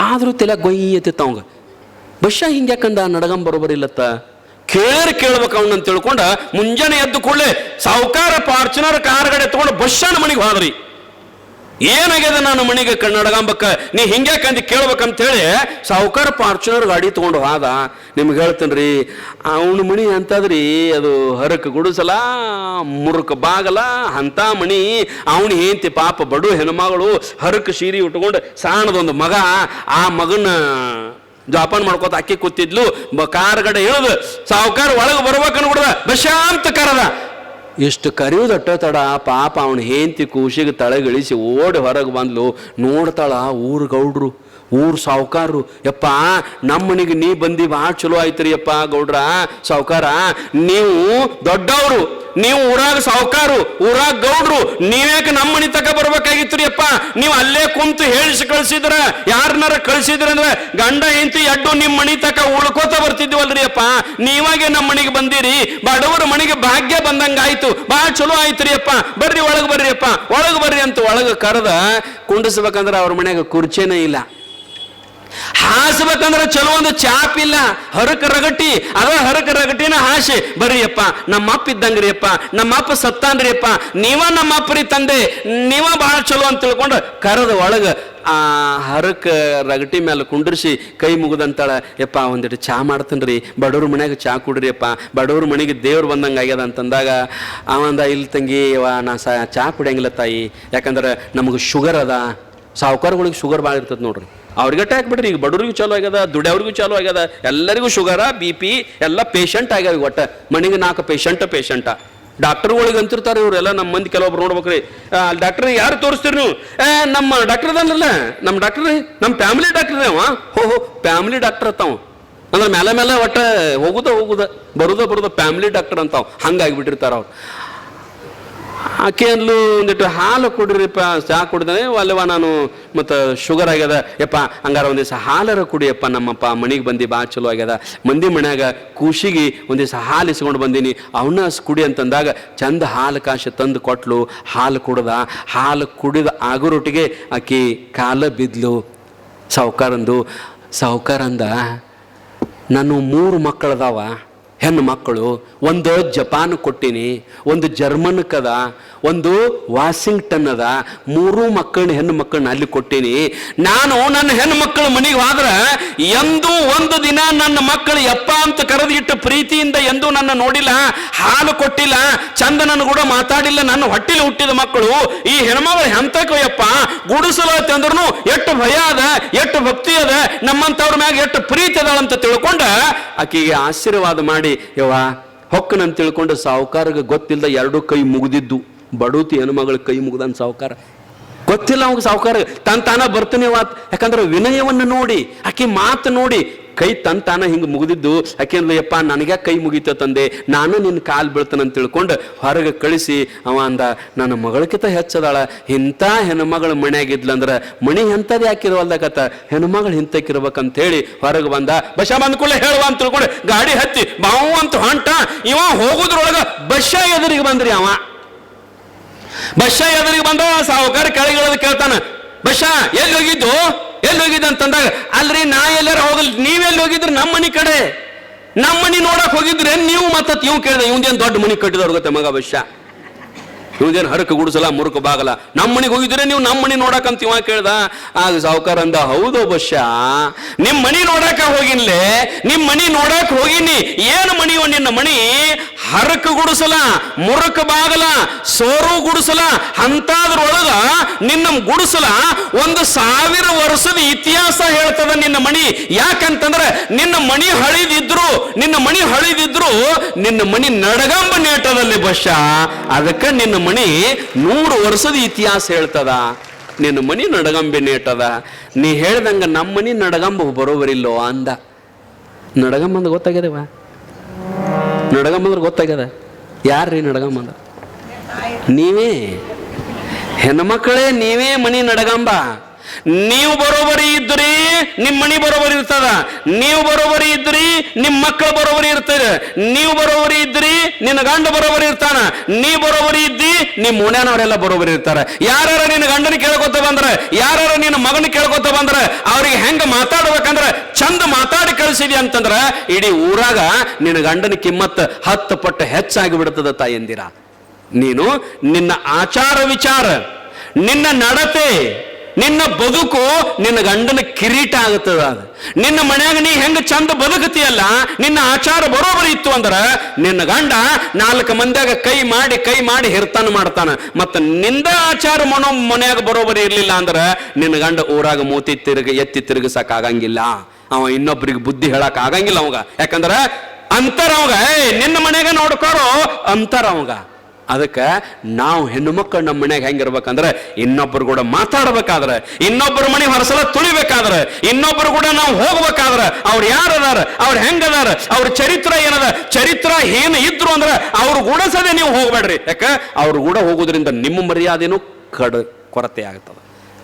ಆದ್ರೂ ತಲೆ ಗೊಯ್ಯತಿತ್ತ ಅವಂಗ. ಬಶ್ಯ ಹಿಂಗ್ಯಾಕಂದ ನಡಗಂ ಬರೋಬರಿಲ್ಲತ್ತ ಕೇಳರ್ ಕೇಳ್ಬೇಕು ಅಂತ ತಿಳ್ಕೊಂಡ ಮುಂಜಾನೆ ಎದ್ದು ಕೂಡಲೇ ಸಾವುಕಾರ ಫಾರ್ಚುನರ್ ಕಾರ್ಗಡೆ ತಗೊಂಡು ಬಸ್ಸನ ಮನೆಗೆ ಹೋದ್ರಿ. ಏನಾಗ್ಯದ ನಾನು ಮನೆಗೆ ಕನ್ನಡಗಂಬಕ್ಕ? ನೀ ಹಿಂಗ್ಯಾಕೆ ಅಂತ ಹೇಳಿ ಸಾವುಕಾರ ಫಾರ್ಚುನರ್ ಗಾಡಿ ತಗೊಂಡು ಹೋದ. ನಿಮ್ಗೆ ಹೇಳ್ತೇನ್ರಿ, ಅವನ ಮಣಿ ಅಂತದ್ರಿ ಅದು ಹರಕ ಗುಡಿಸಲ, ಮುರುಕ ಬಾಗಲ ಅಂತ ಮಣಿ. ಅವನು ಹೆಂಡತಿ ಪಾಪ ಬಡು ಹೆಣ್ಮಗಳು ಹರಕ ಸೀರಿ ಉಟ್ಕೊಂಡು ಸಾಣದೊಂದು ಮಗ. ಆ ಮಗನ ಜೋಪಾನ ಮಾಡ್ಕೋತ ಅಕ್ಕಿ ಕೂತಿದ್ಲು ಕಾರ್ಗಡೆ ಇಳಿದು ಸಾವುಕಾರ ಒಳಗೆ ಬರ್ಬೇಕು ಬಿಡದ ಬಶಾಂತ ಕರದ. ಎಷ್ಟು ಕರೆಯುವುದಟ್ಟ ತಡ, ಪಾಪ ಅವನು ಹೇಂತಿ ಕೂಸಿಗೆ ತಳಗಿಳಿಸಿ ಓಡಿ ಹೊರಗೆ ಬಂದ್ಲು. ನೋಡ್ತಾಳ ಊರು ಗೌಡ್ರು ಊರ್ ಸಾವುಕಾರರು, ಯಪ್ಪ ನಮ್ಮ ನೀ ಬಂದಿ ಭಾಳ ಚಲೋ ಆಯ್ತ್ರಿ ಯಪ್ಪ, ಗೌಡ್ರ, ಸಾವುಕಾರ, ನೀವು ದೊಡ್ಡವರು, ನೀವು ಊರಾಗ ಸಾವುಕಾರು ಊರಾಗ ಗೌಡ್ರು, ನೀವ್ಯಾಕೆ ನಮ್ಮ ಮನೆ ತಕ ಬರ್ಬೇಕಾಗಿತ್ತು ಅಪ್ಪ ನೀವು ಅಲ್ಲೇ ಕುಂತು ಹೇಳಿಸಿ ಕಳ್ಸಿದ್ರ ಯಾರನ್ನಾರ ಕಳ್ಸಿದ್ರ ಅಂದ್ರೆ ಗಂಡ, ಹೆಂಡತಿ, ಎಡ್ಡು ನಿಮ್ಮ ಮನೆ ತಕ ಉಳ್ಕೋತ ಬರ್ತಿದ್ವಲ್ರಿ ಅಪ್ಪ ನೀವಾಗೆ ನಮ್ಮ ಮನೆಗೆ ಬಂದಿರಿ, ಬಡವರ ಮನೆಗೆ ಭಾಗ್ಯ ಬಂದಂಗ ಆಯ್ತು ಭಾಳ ಚಲೋ ಆಯ್ತ್ರಿ ಅಪ್ಪ ಬರ್ರಿ ಒಳಗೆ ಬರ್ರಿ ಅಪ್ಪ ಒಳಗೆ ಬರ್ರಿ ಅಂತ ಒಳಗೆ ಕರೆದ ಕುಂಡಿಸ್ಬೇಕಂದ್ರೆ ಅವ್ರ ಮನೆಗೆ ಕುರ್ಚೇನೇ ಇಲ್ಲ. ಹಾಸ್ಬೇಕಂದ್ರೆ ಚಲೋ ಒಂದು ಚಾಪ್ ಇಲ್ಲ ಹರಕ ರಗಟಿ ಅದ ಹರಕ ರಗಟಿನ ಹಾಸೆ. ನಮ್ಮಪ್ಪ ಅಪ್ಪ ಇದ್ದಂಗ್ರಿ ಅಪ್ಪ ನಮ್ಮ ಅಪ್ಪ ಸತ್ತಾನ್ರಿ ಅಪ್ಪ ನೀವ ನಮ್ಮ ಅಪ್ಪರಿ ತಂದೆ, ನೀವ ಬಹಳ ಚಲೋ ಅಂತ ತಿಳ್ಕೊಂಡು ಕರದ ಒಳಗ ಆ ಹರಕ ರಗಟಿ ಮೇಲೆ ಕುಂಡ್ರಿಸಿ ಕೈ ಮುಗಿದಂತಾಳ, ಯಪ್ಪ ಒಂದಿಟ್ಟು ಚಾ ರೀ ಬಡವ್ರ ಮನೆಗೆ ಚಾ ಕುಡ್ರಿ ಅಪ್ಪ ಬಡವ್ರ ಮನೆಗೆ ದೇವ್ರು ಬಂದಂಗೆ ಆಗ್ಯದ ಅಂತಂದಾಗ, ಅವಂದ, ಇಲ್ಲಿ ತಂಗಿ ವಾ ನಾ ಸಾ, ಚಾ ಕುಡಿಯಂಗಿಲ್ಲ ತಾಯಿ, ಯಾಕಂದ್ರೆ ನಮಗೆ ಶುಗರ್ ಅದ, ಸಾವುಕಾರಗಳಿಗೆ ಶುಗರ್ ಭಾಳ ಇರ್ತದೆ ನೋಡ್ರಿ. ಅವ್ರಿಗೆ ಬಿಡ್ರಿ ಈಗ ಬಡವ್ರಿಗೂ ಚಾಲು ಆಗ್ಯದ, ದುಡಿಯವ್ರಿಗೂ ಚಾಲು ಆಗ್ಯದ, ಎಲ್ಲರಿಗೂ ಶುಗರ ಬಿ ಪಿ ಎಲ್ಲ ಪೇಷಂಟ್ ಆಗ್ಯಾವ ಒಟ್ಟ. ಮನೆಗೆ ನಾಲ್ಕು ಪೇಷಂಟ್ ಪೇಷಂಟ ಡಾಕ್ಟರ್ಗಳಿಗೆ ಅಂತಿರ್ತಾರೆ ಇವರೆಲ್ಲ ನಮ್ಮ ಮಂದಿ ಕೆಲವೊಬ್ರು ನೋಡ್ಬೇಕ್ರಿ. ಡಾಕ್ಟರ್ ಯಾರು ತೋರಿಸ್ತೀರಿ ನೀವು? ಏ, ನಮ್ಮ ಡಾಕ್ಟರ್ ಅದಲ್ಲ ನಮ್ಮ ಡಾಕ್ಟರ್ ನಮ್ಮ ಫ್ಯಾಮಿಲಿ ಡಾಕ್ಟರ್ ಅವ. ಹೋ ಹೋ ಫ್ಯಾಮಿಲಿ ಡಾಕ್ಟರ್ ಅತ್ತಾವ. ಅಂದ್ರೆ ಮೇಲೆ ಮೇಲೆ ಒಟ್ಟ ಹೋಗುದ ಹೋಗುದ. ಬರುದ ಬರುದ ಫ್ಯಾಮಿಲಿ ಡಾಕ್ಟರ್ ಅಂತಾವ್. ಹಂಗಾಗಿಬಿಟ್ಟಿರ್ತಾರ ಅವ್ರು. ಆಕೆ ಅಂದ್ಲು ಒಂದಿಟ್ಟು ಹಾಲು ಕುಡಿರಿಪ್ಪ, ಚಹಾ ಕುಡಿದ್ರೆ ಅಲ್ಲವ ನಾನು ಮತ್ತು ಶುಗರ್ ಆಗ್ಯದ. ಯಪ್ಪ, ಹಂಗಾರ ಒಂದಿವ್ಸ ದಿವಸ ಹಾಲರ ಕುಡಿಯಪ್ಪ, ನಮ್ಮಪ್ಪ, ಮನೆಗೆ ಬಂದು ಭಾಳ ಚಲೋ ಆಗ್ಯದ. ಮಂದಿ ಮನ್ಯಾಗ ಖುಷಿಗೆ ಒಂದು ದಿವಸ ಹಾಲು ಇಸ್ಕೊಂಡು ಬಂದೀನಿ. ಅವನ್ನ ಕುಡಿ ಅಂತಂದಾಗ ಚಂದ ಹಾಲು ಕಾಶಿ ತಂದು ಕೊಟ್ಲು. ಹಾಲು ಕುಡ್ದ, ಹಾಲು ಕುಡಿದ ಆಗೋರೊಟ್ಟಿಗೆ ಆಕೆ ಕಾಲ ಬಿದ್ಲು. ಸಾವುಕಾರಂದು ಸಾವುಕಾರಂದ ನಾನು ಮೂರು ಮಕ್ಕಳದಾವ. ಹೆಣ್ಣು ಮಕ್ಕಳು ಒಂದು ಜಪಾನ್ ಕೊಟ್ಟಿನಿ ಒಂದು ಜರ್ಮನ್ ಕದ ಒಂದು ವಾಷಿಂಗ್ಟನ್ ಅದ ಮೂರು ಮಕ್ಕಳನ್ನ ಹೆಣ್ಣು ಮಕ್ಕಳನ್ನ ಅಲ್ಲಿ ಕೊಟ್ಟಿನಿ. ನಾನು ನನ್ನ ಹೆಣ್ಣು ಮಕ್ಕಳ ಮನೆಗೆ ಹೋದ್ರ ಎಂದೂ ಒಂದು ದಿನ ನನ್ನ ಮಕ್ಕಳು ಯಪ್ಪ ಅಂತ ಕರೆದಿಟ್ಟು ಪ್ರೀತಿಯಿಂದ ಎಂದೂ ನನ್ನ ನೋಡಿಲ್ಲ, ಹಾಲು ಕೊಟ್ಟಿಲ್ಲ ಚಂದ ನನ್ನ ಕೂಡ ಮಾತಾಡಿಲ್ಲ. ನನ್ನ ಹೊಟ್ಟಿಲಿ ಹುಟ್ಟಿದ ಮಕ್ಕಳು, ಈ ಹೆಣ್ಮಗಳು ಎಂತಕ್ಕೂ ಯಪ್ಪ ಗುಡಿಸಲು ಅಂದ್ರೂ ಎಷ್ಟು ಭಯ ಅದ, ಎಷ್ಟು ಭಕ್ತಿ ಅದ ನಮ್ಮಂತವ್ರ ಮ್ಯಾಗ ಎಷ್ಟು ಪ್ರೀತಿ ಅದಾಳ ಅಂತ ತಿಳ್ಕೊಂಡ ಆಕಿಗೆ ಆಶೀರ್ವಾದ ಮಾಡಿ, ಯವ್ವ, ಹೊಕ್ಕನಂತ ತಿಳ್ಕೊಂಡು ಸಾವುಕಾರಗೆ ಗೊತ್ತಿಲ್ಲದ ಎರಡು ಕೈ ಮುಗಿದಿದ್ದು. ಬಡೂತಿ ಹೆಣ್ಮಗಳ ಕೈ ಮುಗ್ದನ್ ಸಾವುಕಾರ. ಗೊತ್ತಿಲ್ಲ ಅವಾಗ ಸಾವುಕಾರ. ತನ್ ತಾನ ಬರ್ತಾನೆ ವಾತ್. ಯಾಕಂದ್ರೆ ವಿನಯವನ್ನು ನೋಡಿ, ಆಕೆ ಮಾತು ನೋಡಿ, ಕೈ ತನ್ ತಾನ ಹಿಂಗೆ ಮುಗಿದಿದ್ದು. ಯಾಕೆಂದ್ರೆ ಯಪ್ಪ ನನಗೆ ಕೈ ಮುಗಿತ ತಂದೆ? ನಾನು ನಿನ್ನ ಕಾಲು ಅಂತ ತಿಳ್ಕೊಂಡು ಹೊರಗೆ ಕಳಿಸಿ, ಅವ ಅಂದ, ನನ್ನ ಮಗಳಕ್ಕಿಂತ ಹೆಚ್ಚದಾಳ. ಇಂಥ ಹೆಣ್ಮಗಳ ಮನ್ಯಾಗಿದ್ಲಂದ್ರ ಮಣಿ ಎಂಥದ್ದು ಯಾಕಿರವಲ್ದಾಗತ್ತ ಹೆಣ್ಮಗಳು ಹಿಂತಕ್ಕಿರ್ಬೇಕಂತ ಹೇಳಿ ಹೊರಗೆ ಬಂದ, ಬಶ ಬಂದ್ಕೊಳ್ಳೆ ಹೇಳುವ ಅಂತ ತಿಳ್ಕೊಂಡು ಗಾಡಿ ಹತ್ತಿ ಬಾವು ಅಂತ ಹೊಂಟ. ಇವ ಹೋಗುದ್ರೊಳಗ ಬಶ ಎದುರಿಗೆ ಬಂದ್ರಿ ಅವ. ಬಶ ಎದುರಿಗೆ ಬಂದ ಸಾವುಕಾರ ಕೆಳಗಿಳೋದು ಕೇಳ್ತಾನ ಬಶ ಎಲ್ಲಿ ಹೋಗಿದ್ದು? ಎಲ್ಲಿ ಹೋಗಿದ್ದು? ಅಂತಂದಾಗ, ಅಲ್ರಿ, ನಾ ಎಲ್ಲಾರ ಹೋಗಲ್ ನೀವೆಲ್ಲಿ ಹೋಗಿದ್ರಿ? ನಮ್ಮ ಮನಿ ಕಡೆ. ನಮ್ಮ ಮನಿ ನೋಡಕ್ ಹೋಗಿದ್ರೆ ನೀವು ಮತ್ತತ್ ಇವ್ ಕೇಳಿದ ಇವಂದೇನ್ ದೊಡ್ಡ ಮನಿ ಕಟ್ಟಿದವ್ರು ಗೊತ್ತೆ ಮಗ ಬಶ ಇವಂದೇನು ಹರಕ ಗುಡಿಸಲ ಮುರುಕ ಬಾಗಲ? ನಮ್ಮ ಮನಿಗೆ ಹೋಗಿದ್ರೆ ನೀವು ನಮ್ಮ ಮನಿ ನೋಡಕಂತ ಇವ ಕೇಳ್ದ? ಆಗ ಸಾವುಕಾರ ಅಂದ, ಹೌದು ಬಶಾ ನಿಮ್ ಮನಿ ನೋಡಕ ಹೋಗಿನ್ಲೆ, ನಿಮ್ ಮನಿ ನೋಡಕ್ ಹೋಗಿನಿ, ಏನು ಮನಿಯೋ ನಿನ್ನ ಮಣಿ ಹರಕ ಗುಡಿಸಲ, ಮುರಕ ಬಾಗಲ, ಸೋರು ಗುಡಿಸಲ ಅಂತಾದ್ರೊಳಗ ನಿನ್ನ ಗುಡಿಸಲ ಒಂದು ಸಾವಿರ ವರ್ಷದ ಇತಿಹಾಸ ಹೇಳ್ತದ ನಿನ್ನ ಮಣಿ. ಯಾಕಂತಂದ್ರೆ ನಿನ್ನ ಮಣಿ ಹಳಿದಿದ್ರು, ನಿನ್ನ ಮಣಿ ಹಳಿದಿದ್ರು, ನಿನ್ನ ಮಣಿ ನಡಗಂಬ ನೇಟದಲ್ಲಿ ಬಶ ಅದಕ್ಕೆ ನಿನ್ನ ಮಣಿ ನೂರು ವರ್ಷದ ಇತಿಹಾಸ ಹೇಳ್ತದ. ನಿನ್ನ ಮಣಿ ನಡಗಂಬೆ ನೇಟದ ನೀ ಹೇಳ್ದಂಗ ನಮ್ಮ ಮನಿ ನಡಗಂಬ ಬರೋಬರಿಲ್ಲೋ ಅಂದ. ನಡಗಂಬ ಗೊತ್ತಾಗ್ಯದವ ನಡಗಂಬ ಅಂದ್ರೆ ಗೊತ್ತಾಗ್ಯದ? ಯಾರ್ರೀ ನಡಗಮ್ಮಂದ್ರ ನೀವೇ? ಹೆಣ್ಮಕ್ಳೇ ನೀವೇ ಮನಿ ನಡಗಂಬ. ನೀವು ಬರೋಬರಿ ಇದ್ರಿ, ನಿಮ್ಮ ಮನಿ ಬರೋಬರಿ ಇರ್ತದ. ನೀವು ಬರೋಬರಿ ಇದ್ರಿ, ನಿಮ್ಮ ಮಕ್ಕಳು ಬರೋಬರಿ ಇರ್ತದ. ನೀವು ಬರೋಬರಿ ಇದ್ರಿ, ನಿನ್ನ ಗಂಡ ಬರೋಬರಿ ಇರ್ತಾನ. ನೀ ಬರೋಬರಿ ಇದ್ದಿ, ನಿಮ್ಮ ಓಣ್ಯಾನವರೆಲ್ಲ ಬರೋಬರಿ ಇರ್ತಾರೆ. ಯಾರ್ಯಾರ ನಿನ್ನ ಗಂಡನ ಕೇಳ್ಕೊತ ಬಂದ್ರೆ ಯಾರ್ಯಾರ ನಿನ್ನ ಮಗನ ಕೇಳ್ಕೊತ ಬಂದ್ರೆ, ಅವ್ರಿಗೆ ಹೆಂಗ ಮಾತಾಡ್ಬೇಕಂದ್ರೆ, ಚಂದ ಮಾತಾಡಿ ಕಳಿಸಿದಿ ಅಂತಂದ್ರ, ಇಡೀ ಊರಾಗ ನಿನ್ನ ಗಂಡನ ಕಿಮ್ಮತ್ ಹತ್ತು ಪಟ್ಟು ಹೆಚ್ಚಾಗಿ ಬಿಡ್ತದ ತಾಯಂದಿರ ನೀನು ನಿನ್ನ ಆಚಾರ ವಿಚಾರ, ನಿನ್ನ ನಡತೆ ನಿನ್ನ ಬದುಕು ನಿನ್ನ ಗಂಡನ ಕಿರೀಟ ಆಗುತ್ತದ ನಿನ್ನ ಮನ್ಯಾಗ ನೀ ಹೆಂಗ ಚಂದ ಬದುಕತಿಯಲ್ಲ ನಿನ್ನ ಆಚಾರ ಬರೋಬರಿ ಇತ್ತು ಅಂದ್ರ ನಿನ್ನ ಗಂಡ ನಾಲ್ಕು ಮಂದ್ಯಾಗ ಕೈ ಮಾಡಿ ಕೈ ಮಾಡಿ ಹಿರ್ತಾನ ಮಾಡ್ತಾನ. ಮತ್ತ ನಿಂದ ಆಚಾರ ಮನೋ ಮನ್ಯಾಗ ಬರೋಬರಿ ಇರ್ಲಿಲ್ಲ ಅಂದ್ರ ನಿನ್ನ ಗಂಡ ಊರಾಗ ಮೂತಿ ತಿರುಗ, ಎತ್ತಿ ತಿರುಗಿಸಕ್ ಆಗಂಗಿಲ್ಲ. ಅವ ಇನ್ನೊಬ್ರಿಗೆ ಬುದ್ಧಿ ಹೇಳಕ್ ಆಗಂಗಿಲ್ಲ ಅವಾಗ. ಯಾಕಂದ್ರ ಅಂತಾರ ಅವಾಗ. ಏ ನಿನ್ನ ಮನ್ಯಾಗ ನೋಡ್ಕೋರು ಅಂತಾರ ಅವಾಗ. ಅದಕ್ಕೆ ನಾವು ಹೆಣ್ಣು ಮಕ್ಕಳು ನಮ್ಮ ಮನ್ಯಾಗ ಹೆಂಗಿರ್ಬೇಕಂದ್ರೆ ಇನ್ನೊಬ್ಬರು ಕೂಡ ಮಾತಾಡ್ಬೇಕಾದ್ರೆ ಇನ್ನೊಬ್ಬರ ಮನೆ ಹೊರಸಲ ತುಳಿಬೇಕಾದ್ರೆ ಇನ್ನೊಬ್ಬರು ಕೂಡ ನಾವು ಹೋಗ್ಬೇಕಾದ್ರೆ ಅವ್ರು ಯಾರದಾರ, ಅವ್ರು ಹೆಂಗದಾರ, ಅವ್ರ ಚರಿತ್ರ ಏನದ, ಚರಿತ್ರ ಏನು ಇದ್ರು ಅಂದ್ರೆ ಅವ್ರು ಸದೇ ನೀವು ಹೋಗ್ಬೇಡ್ರಿ. ಯಾಕ? ಅವ್ರು ಕೂಡ ಹೋಗೋದ್ರಿಂದ ನಿಮ್ಮ ಮರ್ಯಾದೆನೂ ಕಡ ಕೊರತೆ ಆಗ್ತದೆ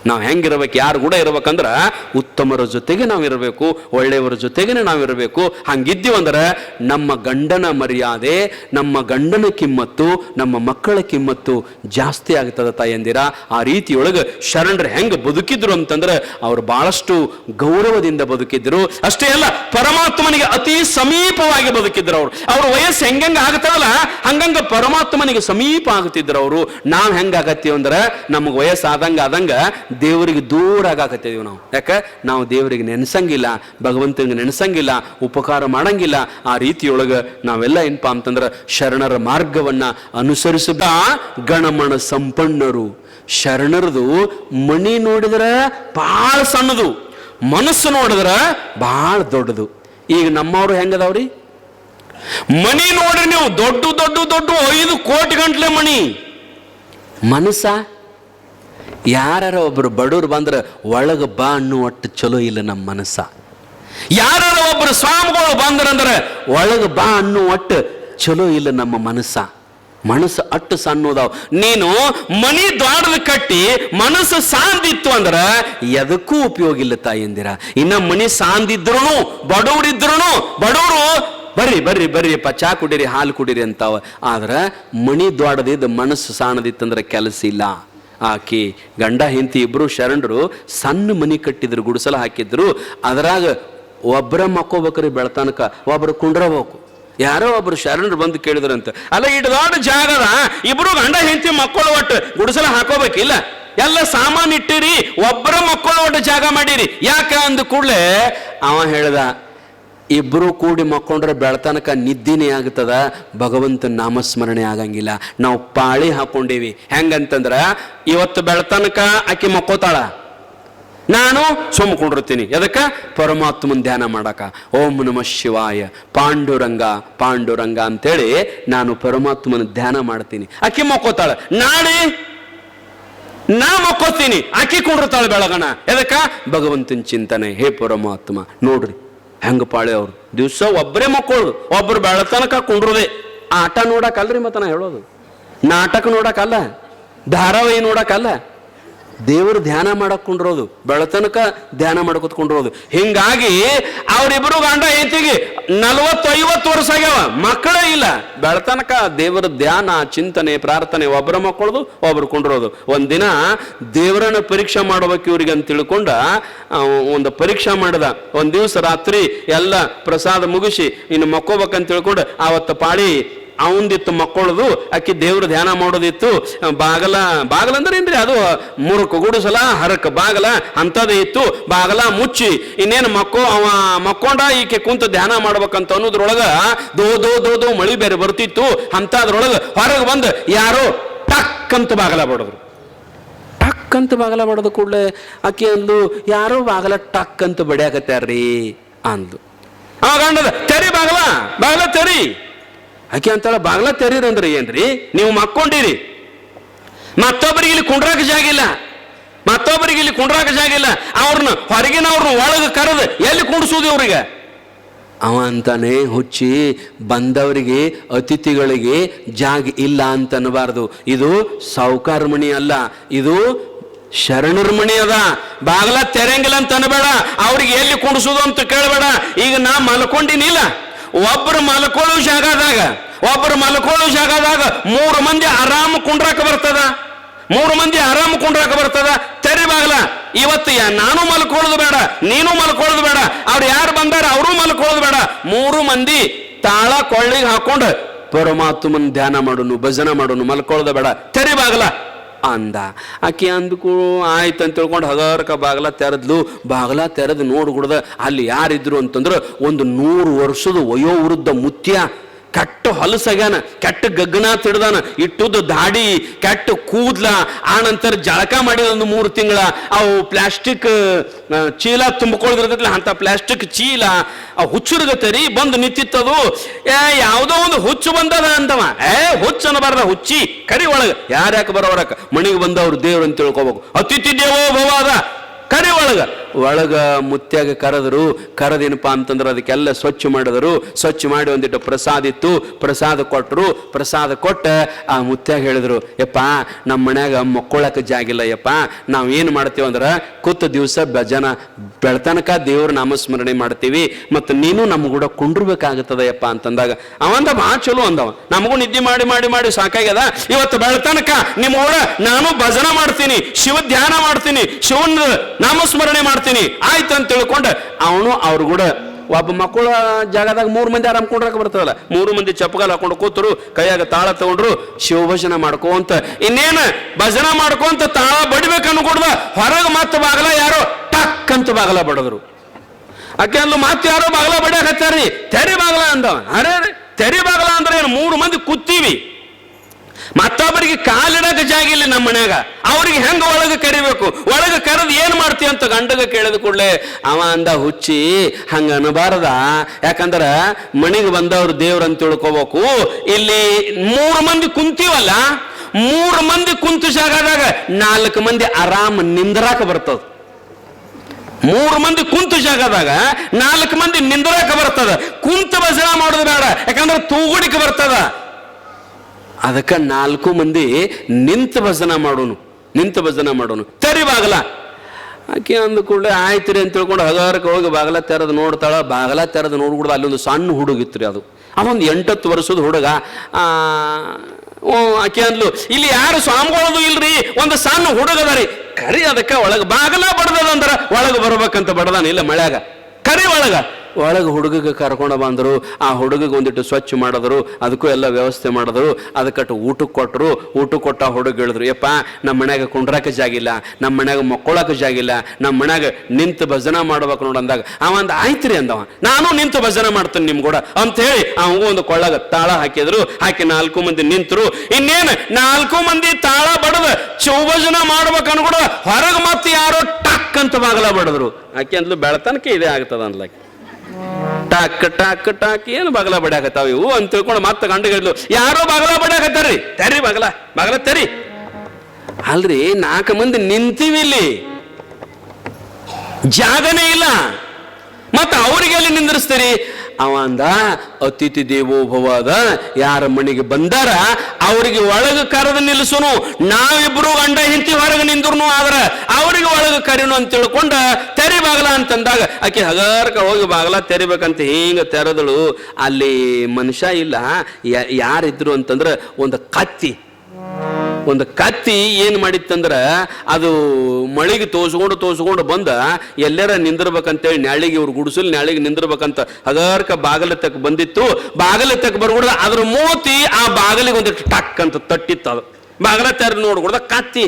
ನಾವು ಹೆಂಗಿರ್ಬೇಕು, ಯಾರು ಕೂಡ ಇರ್ಬೇಕಂದ್ರೆ ಉತ್ತಮರ ಜೊತೆಗೆ ನಾವು ಇರಬೇಕು, ಒಳ್ಳೆಯವರ ಜೊತೆಗೇನೆ ನಾವು ಇರಬೇಕು. ಹಂಗಿದ್ದೀವಂದ್ರೆ ನಮ್ಮ ಗಂಡನ ಮರ್ಯಾದೆ, ನಮ್ಮ ಗಂಡನ ಕಿಮ್ಮತ್ತು, ನಮ್ಮ ಮಕ್ಕಳ ಕಿಮ್ಮತ್ತು ಜಾಸ್ತಿ ಆಗ್ತದ ತಾಯಂದಿರ. ಆ ರೀತಿಯೊಳಗೆ ಶರಣರು ಹೆಂಗೆ ಬದುಕಿದ್ರು ಅಂತಂದ್ರೆ ಅವ್ರು ಬಹಳಷ್ಟು ಗೌರವದಿಂದ ಬದುಕಿದ್ರು. ಅಷ್ಟೇ ಅಲ್ಲ, ಪರಮಾತ್ಮನಿಗೆ ಅತಿ ಸಮೀಪವಾಗಿ ಬದುಕಿದ್ರು ಅವರು. ಅವ್ರ ವಯಸ್ಸು ಹೆಂಗಂಗೆ ಆಗ್ತಾರಲ್ಲ ಹಂಗಂಗ ಪರಮಾತ್ಮನಿಗೆ ಸಮೀಪ ಆಗ್ತಿದ್ರು ಅವರು. ನಾವು ಹೆಂಗಾಗತ್ತೀವಂದ್ರೆ ನಮಗೆ ವಯಸ್ಸಾದಂಗ ಆದಂಗ ದೇವರಿಗೆ ದೂರ ಆಗಾಕತ್ತೀವಿ ನಾವು ಯಾಕೆ? ನಾವು ದೇವರಿಗೆ ನೆನೆಸಂಗಿಲ್ಲ, ಭಗವಂತನಿಗೆ ನೆನೆಸಂಗಿಲ್ಲ, ಉಪಕಾರ ಮಾಡಂಗಿಲ್ಲ. ಆ ರೀತಿಯೊಳಗೆ ನಾವೆಲ್ಲ ಏನಪ್ಪಾ ಅಂತಂದ್ರೆ ಶರಣರ ಮಾರ್ಗವನ್ನ ಅನುಸರಿಸಿದ ಗಣಮಣ ಸಂಪನ್ನರು. ಶರಣರದು ಮಣಿ ನೋಡಿದ್ರೆ ಬಹಳ ಸಣ್ಣದು, ಮನಸ್ಸು ನೋಡಿದ್ರೆ ಬಹಳ ದೊಡ್ಡದು. ಈಗ ನಮ್ಮವ್ರು ಹೆಂಗದವ್ರಿ? ಮಣಿ ನೋಡ್ರಿ ನೀವು, ದೊಡ್ಡ ದೊಡ್ಡ ದೊಡ್ಡ ಐದು ಕೋಟಿ ಗಂಟ್ಲೆ ಮಣಿ. ಮನಸ್ಸ? ಯಾರ ಒಬ್ಬರು ಬಡವ್ರು ಬಂದ್ರೆ ಒಳಗೆ ಬಾ ಅನ್ನೋ ಒಟ್ಟು ಚಲೋ ಇಲ್ಲ ನಮ್ಮ ಮನಸ್ಸ. ಯಾರ ಒಬ್ಬರು ಸ್ವಾಮಿಗಳು ಬಂದ್ರಂದ್ರೆ ಒಳಗೆ ಬಾ ಅನ್ನೋ ಒಟ್ಟು ಚಲೋ ಇಲ್ಲ ನಮ್ಮ ಮನಸ್ಸ. ಮನಸ್ಸು ಅಟ್ಟು ಸಣ್ಣದಾವ್. ನೀನು ಮನಿ ದ್ವಾಡದ ಕಟ್ಟಿ ಮನಸ್ಸು ಸಾಂದಿತ್ತು ಅಂದ್ರೆ ಎದಕ್ಕೂ ಉಪಯೋಗ ಇಲ್ಲ ತಾಯಂದಿರ ಇನ್ನ ಮನಿ ಸಾಂದಿದ್ರು ಬಡವರಿದ್ರು ಬಡವರು ಬರ್ರಿ ಬರ್ರಿ ಬರ್ರಿಯಪ್ಪ ಚಾ ಕುಡೀರಿ, ಹಾಲು ಕುಡೀರಿ ಅಂತಾವ. ಆದ್ರೆ ಮಣಿ ದ್ವಾಡದಿದ್ದು ಮನಸ್ಸು ಸಾಣದಿತ್ತಂದ್ರೆ ಕೆಲಸ ಇಲ್ಲ. ಆಕಿ ಗಂಡ ಹೆಂಡತಿ ಇಬ್ಬರು ಶರಣರು ಸಣ್ಣ ಮನಿ ಕಟ್ಟಿದ್ರು, ಗುಡಿಸಲ ಹಾಕಿದ್ರು. ಅದರಾಗ ಒಬ್ಬರ ಮಕ್ಕೋಬೇಕ್ರಿ ಬೆಳತನಕ ಒಬ್ಬರು ಕುಂಡ್ರಬೇಕು. ಯಾರೋ ಒಬ್ರು ಶರಣರು ಬಂದು ಕೇಳಿದ್ರಂತ, ಅಲ್ಲ ಇಟ್ ದೊಡ್ಡ ಜಾಗದ ಇಬ್ರು ಗಂಡ ಹೆಂಡತಿ ಮಕ್ಕಳು ಒಟ್ಟು ಗುಡಿಸಲ ಹಾಕೋಬೇಕಿಲ್ಲ ಎಲ್ಲ ಸಾಮಾನು ಇಟ್ಟಿರಿ ಒಬ್ಬರ ಮಕ್ಕಳು ಒಟ್ಟು ಜಾಗ ಮಾಡಿರಿ. ಯಾಕೆ ಅಂದ ಕೂಡಲೇ, ಅವ ಹೇಳ್ದ ಇಬ್ರು ಕೂಡಿ ಮಕ್ಕೊಂಡ್ರೆ ಬೆಳತನಕ ನಿದ್ದಿನೇ ಆಗ್ತದ. ಭಗವಂತನ ನಾಮಸ್ಮರಣೆ ಆಗಂಗಿಲ್ಲ. ನಾವು ಪಾಳಿ ಹಾಕೊಂಡೇವಿ. ಹೆಂಗಂತಂದ್ರ ಇವತ್ತು ಬೆಳತನಕ ಆಕೆ ಮಕ್ಕೋತಾಳ. ನಾನು ಸುಮ್ಮಕೊಂಡಿರ್ತೀನಿ ಎದಕ್ಕ? ಪರಮಾತ್ಮನ ಧ್ಯಾನ ಮಾಡಕ. ಓಂ ನಮ ಶಿವಾಯ. ಪಾಂಡುರಂಗ ಪಾಂಡುರಂಗ ಅಂತೇಳಿ ನಾನು ಪರಮಾತ್ಮನ ಧ್ಯಾನ ಮಾಡ್ತೀನಿ. ಆಕೆ ಮಕ್ಕೋತಾಳ. ನಾಳೆ ನಾ ಮಕ್ಕೋತೀನಿ. ಆಕೆ ಕೊಂಡಿರ್ತಾಳೆ ಬೆಳಗಣ ಎದಕ್ಕ? ಭಗವಂತನ ಚಿಂತನೆ. ಹೇ ಪರಮಾತ್ಮ, ನೋಡ್ರಿ. ಹೆಂಗ ಪಾಳೆ ಅವ್ರು? ದಿವಸ ಒಬ್ಬರೇ ಮಕ್ಕಳು ಒಬ್ರು ಬೆಳತನಕ ಕುಂಡ್ರದೆ. ಆಟ ನೋಡಕಲ್ರಿ ಮತ್ತ ನಾ ಹೇಳೋದು. ನಾಟಕ ನೋಡಕ್ಕಲ್ಲ ಧಾರಾವಾಹಿ ನೋಡಕ್ಕಲ್ಲ ದೇವರು ಧ್ಯಾನ ಮಾಡಕೊಂಡಿರೋದು ಕುಂಡ್ರೋದು. ಬೆಳತನಕ ಧ್ಯಾನ ಮಾಡ್ಕೊತ್ಕೊಂಡಿರೋದು ಹಿಂಗಾಗಿ ಅವರಿಬ್ರು ಗಂಡ ಐತಿಗೆ ನಲವತ್ತು ಐವತ್ತು ವರ್ಷ ಆಗ್ಯಾವ. ಮಕ್ಕಳೇ ಇಲ್ಲ. ಬೆಳತನಕ ದೇವರ ಧ್ಯಾನ, ಚಿಂತನೆ, ಪ್ರಾರ್ಥನೆ ಒಬ್ಬರ ಮಕ್ಕಳದು, ಒಬ್ರು ಕೊಂಡಿರೋದು. ಒಂದಿನ ದೇವರನ್ನ ಪರೀಕ್ಷೆ ಮಾಡ್ಬೇಕು ಇವ್ರಿಗೆ ಅಂತ ತಿಳ್ಕೊಂಡ ಒಂದು ಪರೀಕ್ಷೆ ಮಾಡ್ದ. ಒಂದ್ ದಿವಸ ರಾತ್ರಿ ಎಲ್ಲ ಪ್ರಸಾದ ಮುಗಿಸಿ ಇನ್ನು ಮಕ್ಕೋಬೇಕಂತ ತಿಳ್ಕೊಂಡು, ಆವತ್ತು ಪಾಳಿ ಅವಂದಿತ್ತು ಮಕ್ಕಳದು ಅಕ್ಕಿ ದೇವ್ರ ಧ್ಯಾನ ಮಾಡೋದಿತ್ತು. ಬಾಗಲ ಬಾಗಲ ಅಂದ್ರೆ ಏನ್ರಿ ಅದು? ಮುರುಕು ಗುಡಿಸಲ, ಹರಕ ಬಾಗಲ ಅಂತದ ಇತ್ತು. ಬಾಗಲ ಮುಚ್ಚಿ, ಇನ್ನೇನು ಮಕ್ಕೋ, ಅವ ಮಕ್ಕೊಂಡ ಈಕೆ ಕುಂತ ಧ್ಯಾನ ಮಾಡ್ಬೇಕಂತ ಅನ್ನೋದ್ರೊಳಗ ದೋ ದೋ ದೋ ದೋ ಮಳಿ ಬೇರೆ ಬರ್ತಿತ್ತು. ಅಂಥದ್ರೊಳಗೆ ಹೊರಗೆ ಬಂದು ಯಾರೋ ಟಕ್ ಅಂತ ಬಾಗಲ ಬಡದ್ರು. ಟಕ್ ಅಂತ ಬಾಗಲ ಬಡದ ಕೂಡಲೇ ಆಕೆ ಅಂದು ಯಾರೋ ಬಾಗಲ ಟಕ್ ಅಂತ ಬಡಿಯಾಕತ್ಯಾರ್ರಿ ಅಂದ್ಲು. ಅವಾಗ ತೆರಿ ಬಾಗಲ ಬಾಗಲ ತೆರಿ. ಆಕೆ ಅಂತಾಳ ಬಾಗ್ಲ ತೆರೀರಂದ್ರೆ ಏನ್ರಿ? ನೀವು ಮಕ್ಕೊಂಡಿರಿ. ಮತ್ತೊಬ್ಬರಿಗೆ ಇಲ್ಲಿ ಕುಂಡ್ರಾಕ ಜಾಗ ಇಲ್ಲ. ಮತ್ತೊಬ್ಬರಿಗೆ ಇಲ್ಲಿ ಕುಂಡ್ರಾಕ ಜಾಗ ಇಲ್ಲ. ಅವ್ರನ್ನ ಹೊರಗಿನವ್ರನ್ನ ಒಳಗೆ ಕರೆದು ಎಲ್ಲಿ ಕುಂಡಿಸೋದು ಇವ್ರಿಗೆ? ಅವ ಅಂತಾನೆ ಹುಚ್ಚಿ ಬಂದವರಿಗೆ, ಅತಿಥಿಗಳಿಗೆ ಜಾಗ ಇಲ್ಲ ಅಂತ ಇದು ಸಾವುಕಾರ ಮಣಿ ಅಲ್ಲ. ಇದು ಶರಣರ ಮಣಿ ಅದ. ಬಾಗ್ಲ ತೆರೆಂಗಿಲ್ಲ ಅಂತ ಅನ್ಬೇಡ ಅವ್ರಿಗೆ ಎಲ್ಲಿ ಕುಂಡಿಸೋದು ಅಂತ ಕೇಳಬೇಡ. ಈಗ ನಾ ಮಲ್ಕೊಂಡಿನಿಲ್ಲ. ಒಬ್ರು ಮಲ್ಕೊಳ್ಳೋ ಜಾಗದಾಗ ಒಬ್ಬರು ಮಲ್ಕೊಳ್ಳೋ ಜಾಗದಾಗ ಮೂರು ಮಂದಿ ಆರಾಮ ಕುಂಡ್ರಾಕ ಬರ್ತದ? ಮೂರು ಮಂದಿ ಆರಾಮ ಕುಂಡ್ರಾಕ ಬರ್ತದ? ತೆರಿ ಬಾಗಲ, ಇವತ್ತು ನಾನು ಮಲ್ಕೊಳ್ಳೋದು ಬೇಡ, ನೀನು ಮಲ್ಕೊಳ್ಳೋದು ಬೇಡ, ಅವ್ರು ಯಾರು ಬಂದಾರ ಅವರು ಮಲ್ಕೊಳ್ಳೋದು ಬೇಡ. ಮೂರು ಮಂದಿ ತಾಳ ಕೊಳ್ಳಿಗೆ ಹಾಕೊಂಡು ಪರಮಾತ್ಮನ್ ಧ್ಯಾನ ಮಾಡೋನು, ಭಜನ ಮಾಡೋನು, ಮಲ್ಕೊಳ್ಳೋದು ಬೇಡ. ತೆರಿ ಬಾಗಲ ಅಂದ. ಆಕೆ ಅಂದ್ಕೂ ಆಯ್ತು ಅಂತ ತಿಳ್ಕೊಂಡು ಹಗರ್ಕ ಬಾಗಲ ತೆರೆದ್ಲು. ಬಾಗಲ ತೆರೆದು ನೋಡ್ಗುಡ್ದ ಅಲ್ಲಿ ಯಾರಿದ್ರು ಅಂತಂದ್ರೆ ಒಂದು ನೂರು ವರ್ಷದ ವಯೋವೃದ್ಧ ಮುತ್ಯ. ಕೆಟ್ಟ ಹೊಲಸಗ್ಯಾನ, ಕೆಟ್ಟ ಗಗ್ಗನ ತಿಡ್ದಾನ ಇಟ್ಟುದ ದಾಡಿ, ಕೆಟ್ಟ ಕೂದ್ಲ, ಆ ನಂತರ ಜಳಕ ಮಾಡಿದ ಒಂದು ಮೂರು ತಿಂಗಳ, ಅವು ಪ್ಲಾಸ್ಟಿಕ್ ಚೀಲ ತುಂಬಿಕೊಳ್ದಿರ್ತೈತಿಲ್ಲ ಅಂತ ಪ್ಲಾಸ್ಟಿಕ್ ಚೀಲ, ಆ ಹುಚ್ಚುರ್ಗತರಿ ಬಂದು ನಿಂತಿತ್ತದು. ಏ, ಯಾವುದೋ ಒಂದು ಹುಚ್ಚು ಬಂದದ ಅಂತವ. ಏ, ಹುಚ್ಚು ಅನ್ನಬಾರ್ದ, ಹುಚ್ಚಿ, ಕರಿ ಒಳಗೆ. ಯಾರ್ಯಾಕೆ ಬರೋರಕ ಮಣಿಗೆ ಬಂದವ್ರು ದೇವ್ರು ಅಂತ ತಿಳ್ಕೊಬೇಕು. ಅತಿಥಿ ದೇವೋ ಭವಾದ ಕರಿ ಒಳಗ. ಒಳಗ ಮುತ್ಯಾಗ ಕರೆದರು, ಕರೆದೇನಪ್ಪ ಅಂತಂದ್ರೆ ಅದಕ್ಕೆಲ್ಲ ಸ್ವಚ್ಛ ಮಾಡಿದರು. ಸ್ವಚ್ಛ ಮಾಡಿ ಒಂದಿಟ್ಟು ಪ್ರಸಾದ ಇತ್ತು, ಪ್ರಸಾದ ಕೊಟ್ಟರು ಪ್ರಸಾದ ಕೊಟ್ಟ ಆ ಮುತ್ಯಾಗ ಹೇಳಿದ್ರು, ಯಪ್ಪ ನಮ್ಮ ಮನ್ಯಾಗ ಮಕ್ಕೊಳಕ್ಕೆ ಜಾಗಿಲ್ಲ ಯಪ್ಪ. ನಾವು ಏನು ಮಾಡ್ತೀವಿ ಅಂದ್ರೆ ಕೂತ ದಿವಸ ಭಜನ ಬೆಳತನಕ ದೇವ್ರ ನಾಮಸ್ಮರಣೆ ಮಾಡ್ತೀವಿ. ಮತ್ತು ನೀನು ನಮ್ಮ ಕೂಡ ಕುಂಡ್ರಬೇಕಾಗತ್ತದ, ಯಪ್ಪ. ಅಂತಂದಾಗ, ಅವಂದ ಭಾಳ ಚಲೋ ಅಂದವ. ನಮಗೂ ನಿದ್ದೆ ಮಾಡಿ ಮಾಡಿ ಮಾಡಿ ಸಾಕಾಗ್ಯದ. ಇವತ್ತು ಬೆಳ್ತನಕ ನಿಮ್ಮ ನಾನು ಭಜನ ಮಾಡ್ತೀನಿ, ಶಿವ ಧ್ಯಾನ ಮಾಡ್ತೀನಿ, ಶಿವನ ನಾಮಸ್ಮರಣೆ ಮಾಡ್ತೀನಿ. ಆಯ್ತು ಅಂತ ತಿಳ್ಕೊಂಡು ಅವನು ಅವ್ರು ಕೂಡ ಒಬ್ಬ ಮಕ್ಕಳ ಜಾಗದಾಗ ಮೂರು ಮಂದಿ ಆರಾಮ್ ಕೊಂಡ್ರಕ್ಕೆ ಬರ್ತದಲ್ಲ. ಮೂರು ಮಂದಿ ಚಪ್ಪಗಾಲ ಹಾಕೊಂಡು ಕೂತರು ಕೈಯಾಗ ತಾಳ ತಗೊಂಡ್ರು ಶಿವಭಜನ ಮಾಡ್ಕೋಂತ ಇನ್ನೇನು ಭಜನ ಮಾಡ್ಕೊಂತ ತಾಳ ಬಡಿಬೇಕು ಅನ್ಕೊಡ್ದ. ಹೊರಗೆ ಮತ್ತೆ ಬಾಗಲ ಯಾರೋ ಟಕ್ ಅಂತ ಬಾಗಲ ಬಡದ್ರು. ಆಕೆ ಅಂದ್ಲು ಮತ್ತೆ ಯಾರೋ ಬಾಗಲ ಬಡಿಯಾಕ ಹಚ್ಚಾರಿ ತೆರಿ ಬಾಗಲ ಅಂದವ ಅರೆ, ತೆರಿ ಬಾಗಲ ಅಂದ್ರೆ ಏನು? ಮೂರು ಮಂದಿ ಕೂತೀವಿ. ಮತ್ತೊಬ್ಬರಿಗೆ ಕಾಲಿಡಕ ಜಾಗ ಇಲ್ಲ ನಮ್ಮ ಮನ್ಯಾಗ. ಅವ್ರಿಗೆ ಹೆಂಗ ಒಳಗೆ ಕರಿಬೇಕು? ಒಳಗೆ ಕರೆದು ಏನ್ ಮಾಡ್ತೀಯ ಅಂತ ಗಂಡಗ ಕೇಳಿದ ಕೂಡಲೇ, ಅವ ಅಂದ ಹುಚ್ಚಿ, ಹಂಗ ಅನ್ನಬಾರದ ಯಾಕಂದ್ರ ಮನೆಗೆ ಬಂದವ್ರು ದೇವ್ರ ಅಂತ ತಿಳ್ಕೊಬೇಕು. ಇಲ್ಲಿ ಮೂರು ಮಂದಿ ಕುಂತೀವಲ್ಲ, ಮೂರು ಮಂದಿ ಕುಂತು ಜಾಗದಾಗ ನಾಲ್ಕು ಮಂದಿ ಆರಾಮ್ ನಿಂದ್ರಾಕ ಬರ್ತದ. ಮೂರು ಮಂದಿ ಕುಂತು ಜಾಗದಾಗ ನಾಲ್ಕು ಮಂದಿ ನಿಂದ್ರಾಕ ಬರ್ತದ. ಕುಂತ ಭಜನ ಮಾಡೋದು ಬೇಡ. ಯಾಕಂದ್ರೆ ತೂಗುಡಿಕೆ ಬರ್ತದ. ಅದಕ್ಕೆ ನಾಲ್ಕು ಮಂದಿ ನಿಂತು ಭಜನ ಮಾಡೋನು, ನಿಂತು ಭಜನ ಮಾಡೋನು. ತೆರಿ ಬಾಗಲ. ಆಕೆ ಅಂದ ಕೂಡಲೇ, ಆಯ್ತು ಅಂತ ತಿಳ್ಕೊಂಡು ಹಗಾರಕ್ಕೆ ಹೋಗಿ ಬಾಗಲ ತೆರೆದು ನೋಡ್ತಾಳ. ಬಾಗಲ ತೆರೆದು ನೋಡ್ಬಿಡ್ದು ಅಲ್ಲಿ ಒಂದು ಸಣ್ಣ ಹುಡುಗಿತ್ತು ರೀ ಅದು. ಅವೊಂದು ಎಂಟತ್ತು ವರ್ಷದ ಹುಡುಗ. ಓ, ಆಕೆ ಅಂದ್ಲು, ಇಲ್ಲಿ ಯಾರು ಸ್ವಾಮಿಗಳದು ಇಲ್ರಿ? ಒಂದು ಸಣ್ಣ ಹುಡುಗ ಅದ ರೀ. ಕರಿ ಅದಕ್ಕೆ ಒಳಗೆ. ಬಾಗಲ ಬಡ್ದದ ಅಂದ್ರೆ ಒಳಗೆ ಬರ್ಬೇಕಂತ ಬಡ್ದಾನ ಇಲ್ಲ ಮಳ್ಯಾಗ. ಕರಿ ಒಳಗ. ಒಳಗೆ ಹುಡುಗಗೆ ಕರ್ಕೊಂಡು ಬಂದರು, ಆ ಹುಡುಗಗೆ ಒಂದಿಟ್ಟು ಸ್ವಚ್ಛ ಮಾಡಿದ್ರು, ಅದಕ್ಕೂ ಎಲ್ಲ ವ್ಯವಸ್ಥೆ ಮಾಡಿದ್ರು, ಅದಕ್ಕಟ್ಟು ಊಟಕ್ಕೆ ಕೊಟ್ಟರು, ಊಟ ಕೊಟ್ಟ ಹುಡುಗ ಹೇಳಿದ್ರು, ಯಪ್ಪ, ನಮ್ಮ ಮನ್ಯಾಗ ಕುಂಡ್ರಾಕ ಜಾಗಿಲ್ಲ ನಮ್ಮ ಮನ್ಯಾಗ ಮಕ್ಕೊಳಕ್ಕೆ ಜಾಗಿಲ್ಲ ನಮ್ಮ ಮನ್ಯಾಗ ನಿಂತು ಭಜನ ಮಾಡ್ಬೇಕು ನೋಡು ಅಂದಾಗ, ಅವ ಅಂದ, ಆಯ್ತು ರೀ ಅಂದವ. ನಾನು ನಿಂತು ಭಜನ ಮಾಡ್ತೇನೆ ನಿಮ್ ಕೂಡ. ಅಂತ ಹೇಳಿ ಅವಂಗೂ ಒಂದು ಕೊಳ್ಳಾಗ ತಾಳ ಹಾಕಿದ್ರು, ಹಾಕಿ ನಾಲ್ಕು ಮಂದಿ ನಿಂತರು. ಇನ್ನೇನು, ನಾಲ್ಕು ಮಂದಿ ತಾಳ ಬಡದ ಚೌಭಜನ ಮಾಡ್ಬೇಕು ಅನ್ಕೊಡ ಹೊರಗೆ ಮತ್ತೆ ಯಾರೋ ಟಕ್ ಅಂತ ಬಾಗಲ ಬಡದ್ರು. ಆಕೆ ಅಂದ್ಲು, ಬೆಳತನಕ ಇದೇ ಆಗ್ತದ ಅನ್ಲಕ್ಕೆ ಟಾಕ್ ಟಾಕ್ ಟಾಕ್, ಏನು ಬಗಲ ಬಡ್ಯಾಕತ್ತಾವ ಇವು ಅಂತ ತಿಳ್ಕೊಂಡು ಮತ್ತೆ ಗಂಡ ಹೇಳಿದ್ಲು, ಯಾರೋ ಬಗಲ ಬಡ್ಯಾಕತ್ತಾರ್ರಿ. ತರ್ರಿ ಬಗಲ ಬಗಲ ತರಿ ಅಲ್ರಿ, ನಾಲ್ಕು ಮಂದಿ ನಿಂತೀವಿ ಇಲ್ಲಿ. ಜಾಗನೇ ಇಲ್ಲ. ಮತ್ತ ಅವ್ರಿಗೆ ಎಲ್ಲಿ ನಿಂದ್ರಿಸ್ತೀರಿ? ಅವ ಅಂದ, ಅತಿಥಿ ದೇವೋಭವ ಅದ ಯಾರ ಮನೆಗೆ ಬಂದಾರ, ಅವರಿಗೆ ಒಳಗೆ ಕರೆದು ನಿಲ್ಲಿಸುನು. ನಾವಿಬ್ರು ಗಂಡ ಹಿಂತಿ ಹೊರಗೆ ನಿಂದ್ರು ಆದ್ರ ಅವ್ರಿಗೆ ಒಳಗೆ ಕರಿನು ಅಂತ ತಿಳ್ಕೊಂಡ ತೆರಿ ಬಾಗಲ ಅಂತಂದಾಗ, ಆಕೆ ಹಗರ್ಕ ಹೋಗಿ ಬಾಗಲ ತೆರಿಬೇಕಂತ ಹಿಂಗ ತೆರೆದಳು. ಅಲ್ಲಿ ಮನುಷ್ಯ ಇಲ್ಲ. ಯಾರಿದ್ರು ಅಂತಂದ್ರ ಒಂದು ಕತ್ತಿ ಒಂದು ಕತ್ತಿ ಏನು ಮಾಡಿತ್ತಂದ್ರೆ ಅದು ಮಳಿಗೆ ತೋಸ್ಕೊಂಡು ತೋಸ್ಕೊಂಡು ಬಂದ, ಎಲ್ಲರ ನಿಂದಿರ್ಬೇಕಂತೇಳಿ ನ್ಯಾಳಿಗೆ ಇವ್ರು ಗುಡಿಸಲ್ ನ್ಯಾಳಿಗೆ ನಿಂದಿರ್ಬೇಕಂತ ಹಗರ್ಕ ಬಾಗಲ ತಕ್ಕ ಬಂದಿತ್ತು. ಬಾಗಲ ತಕ್ಕ ಬರ್ಬಿಡ್ದ, ಅದ್ರ ಮೂತಿ ಆ ಬಾಗಲಿಗೆ ಒಂದಿಟ್ಟು ಟಕ್ ಅಂತ ತಟ್ಟಿತ್ತು ಅದು. ಬಾಗಲ ತೆರ ನೋಡ್ಕೊಡ್ದ ಕತ್ತಿ.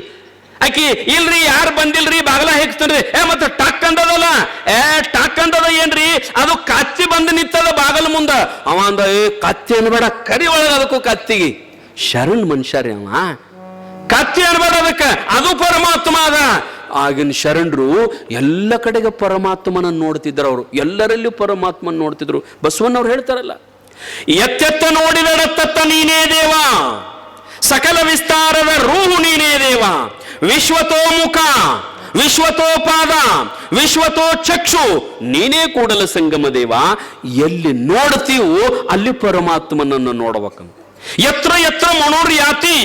ಆಕಿ ಇಲ್ರಿ, ಯಾರು ಬಂದಿಲ್ರಿ, ಬಾಗಲ ಹೇಗ್ತನ್ರಿ ಏ, ಮತ್ತೆ ಟಕ್ ಅಂದದಲ್ಲ. ಏ, ಟಕ್ ಅಂದದ ಏನ್ರಿ? ಅದು ಕತ್ತಿ ಬಂದು ನಿಂತದ ಬಾಗಲ ಮುಂದ. ಅವ ಅಂದ, ಏ, ಕತ್ತಿ ಅನ್ಬೇಡ, ಕರಿ ಒಳಗ ಅದಕ್ಕೂ ಕತ್ತಿಗೆ. ಶರಣ್ ಮನುಷ್ಯರಿ ಅವ. ಕತ್ತಿ ಅನ್ಬೇಡ ಅದಕ್ಕೆ. ಅದು ಪರಮಾತ್ಮ ಅದ. ಆಗಿನ ಶರಣರು ಎಲ್ಲ ಕಡೆಗೆ ಪರಮಾತ್ಮನ ನೋಡ್ತಿದ್ರು ಅವರು. ಎಲ್ಲರಲ್ಲೂ ಪರಮಾತ್ಮನ ನೋಡ್ತಿದ್ರು. ಬಸವಣ್ಣವ್ರು ಹೇಳ್ತಾರಲ್ಲ, ಎತ್ತೆತ್ತ ನೋಡಿದಡತ್ತತ್ತ ನೀನೇ ದೇವ. ಸಕಲ ವಿಸ್ತಾರದ ರೂಹು ನೀನೇ ದೇವ. ವಿಶ್ವತೋಮುಖ ಮುಖ, ವಿಶ್ವತೋ ಪಾದ, ವಿಶ್ವತೋ ಚಕ್ಷು, ನೀನೇ ಕೂಡಲ ಸಂಗಮ ದೇವ. ಎಲ್ಲಿ ನೋಡ್ತೀವೋ ಅಲ್ಲಿ ಪರಮಾತ್ಮನನ್ನು ನೋಡಬೇಕಂತ. ಎತ್ರ ಎತ್ರ ಮನೋರ್ಯಾತಿ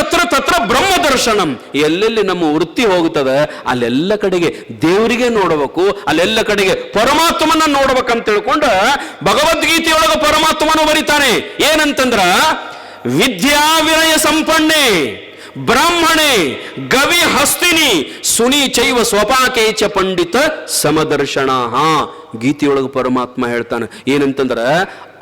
ತತ್ರ ತತ್ರ ಬ್ರಹ್ಮ ದರ್ಶನಂ. ಎಲ್ಲೆಲ್ಲಿ ನಮ್ಮ ವೃತ್ತಿ ಹೋಗುತ್ತದೆ, ಅಲ್ಲೆಲ್ಲ ಕಡೆಗೆ ದೇವರಿಗೆ ನೋಡಬೇಕು, ಅಲ್ಲೆಲ್ಲ ಕಡೆಗೆ ಪರಮಾತ್ಮನ ನೋಡ್ಬೇಕಂತ ತಿಳ್ಕೊಂಡ ಭಗವದ್ಗೀತೆಯೊಳಗ ಪರಮಾತ್ಮನ ಬರೀತಾನೆ. ಏನಂತಂದ್ರ ವಿದ್ಯಾ ವಿನಯ ಸಂಪನ್ನೆ. ಬ್ರಾಹ್ಮಣೆ, ಗವಿ ಹಸ್ತಿನಿ, ಸುನಿ ಚೈವ ಸ್ವಪಾಕೇಚ ಪಂಡಿತ ಸಮದರ್ಶನ. ಹಾ, ಗೀತೆಯೊಳಗ ಪರಮಾತ್ಮ ಹೇಳ್ತಾನೆ. ಏನಂತಂದ್ರ,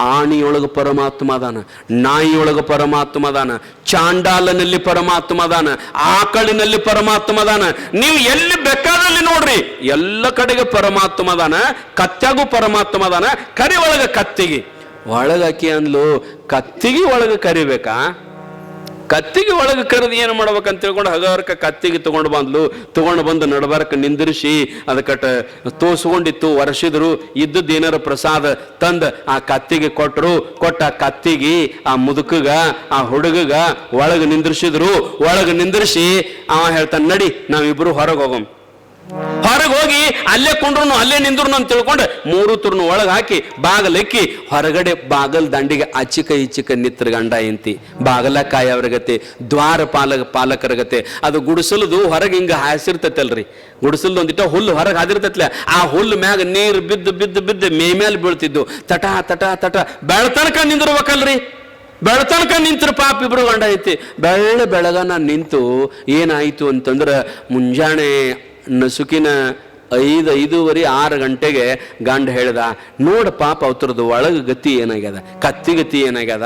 ಆಣಿಯೊಳಗ ಪರಮಾತ್ಮ ಅದಾನ, ನಾಯಿಯೊಳಗ ಪರಮಾತ್ಮ ಅದಾನ, ಚಾಂಡಾಲನಲ್ಲಿ ಪರಮಾತ್ಮ ಅದಾನ, ಆಕಳಿನಲ್ಲಿ ಪರಮಾತ್ಮ ಅದಾನ. ನೀವು ಎಲ್ಲಿ ಬೇಕಾದಲ್ಲಿ ನೋಡ್ರಿ, ಎಲ್ಲ ಕಡೆಗೆ ಪರಮಾತ್ಮ ಅದಾನ ಕತ್ತೆಗೂ ಪರಮಾತ್ಮ ಅದಾನ ಕರಿ ಒಳಗ ಕತ್ತಿಗೆ ಒಳಗಕ್ಕಿ ಅಂದ್ಲು, ಕತ್ತಿಗೆ ಒಳಗ ಕರಿಬೇಕಾ? ಕತ್ತಿಗೆ ಒಳಗೆ ಕರೆದು ಏನು ಮಾಡ್ಬೇಕಂತ ತಿಳ್ಕೊಂಡು ಹಗರ್ಕ ಕತ್ತಿಗೆ ತಗೊಂಡು ಬಂದ್ಲು. ತಗೊಂಡು ಬಂದು ನಡಬಾರಕ ನಿಂದಿರಿಸಿ ಅದಕ್ಕಟ ತೋಸ್ಕೊಂಡಿತ್ತು ವರ್ಷಿದ್ರು ಇದ್ದದ್ದು ಏನಾರ ಪ್ರಸಾದ ತಂದ, ಆ ಕತ್ತಿಗೆ ಕೊಟ್ಟರು ಕೊಟ್ಟ ಆ ಕತ್ತಿಗೆ, ಆ ಮುದುಕಗ, ಆ ಹುಡುಗಗ ಒಳಗೆ ನಿಂದಿರಿಸಿದ್ರು. ಒಳಗೆ ನಿಂದಿರಿಸಿ, ಅವ ಹೇಳ್ತಾನೆ, ನಡಿ, ನಾವಿಬ್ರು ಹೊರಗೆ ಹೋಗೋಮ್. ಹೊರಗೆ ಹೋಗಿ ಅಲ್ಲೇ ಕುಂಡ್ರು ಅಲ್ಲೇ ನಿಂದ್ರು ಅಂತ ತಿಳ್ಕೊಂಡು ಮೂರು ತುರ್ನು ಒಳಗೆ ಹಾಕಿ ಬಾಗಲಕ್ಕಿ ಹೊರಗಡೆ ಬಾಗಲ್ ದಂಡಿಗೆ ಅಚಿಕ ಇಚಿಕ ನಿತ್ರ ಗಂಡ ಎಂತಿ ಬಾಗಲ ಅವ್ರ ಗತಿ ದ್ವಾರ ಪಾಲಕ ಪಾಲಕರ ಗತೆ ಅದು ಗುಡಿಸಲದು ಹೊರಗೆ ಹಿಂಗ ಹಾಸಿರ್ತೈತಲ್ರಿ. ಗುಡಿಸಲ್ದು ಒಂದಿಟ್ಟ ಹುಲ್ಲು ಹೊರಗೆ ಹಾದಿರ್ತೈತ್ಲ. ಆ ಹುಲ್ಲು ಮ್ಯಾಗ ನೀರು ಬಿದ್ದು ಬಿದ್ದು ಬಿದ್ದು ಮೇ ಮೇಲೆ ಬೀಳ್ತಿದ್ದು. ತಟ ತಟ ತಟ. ಬೆಳತನಕ ನಿಂದಿರ್ಬೇಕಲ್ರಿ. ಬೆಳತನಕ ನಿಂತರು ಪಾಪ ಇಬ್ರು ಗಂಡ ಐತಿ ಬೆಳ್ಳ ಬೆಳಗನ ನಿಂತು ಏನಾಯ್ತು ಅಂತಂದ್ರ ಮುಂಜಾನೆ ನಸುಕಿನ ಐದು, ಐದೂವರೆ, ಆರು ಗಂಟೆಗೆ ಗಂಡ ಹೇಳ್ದ, ನೋಡ ಪಾಪ ಅವತ್ರದ್ದು ಒಳಗೆ ಗತಿ ಏನಾಗ್ಯದ? ಕತ್ತಿ ಗತಿ ಏನಾಗ್ಯದ?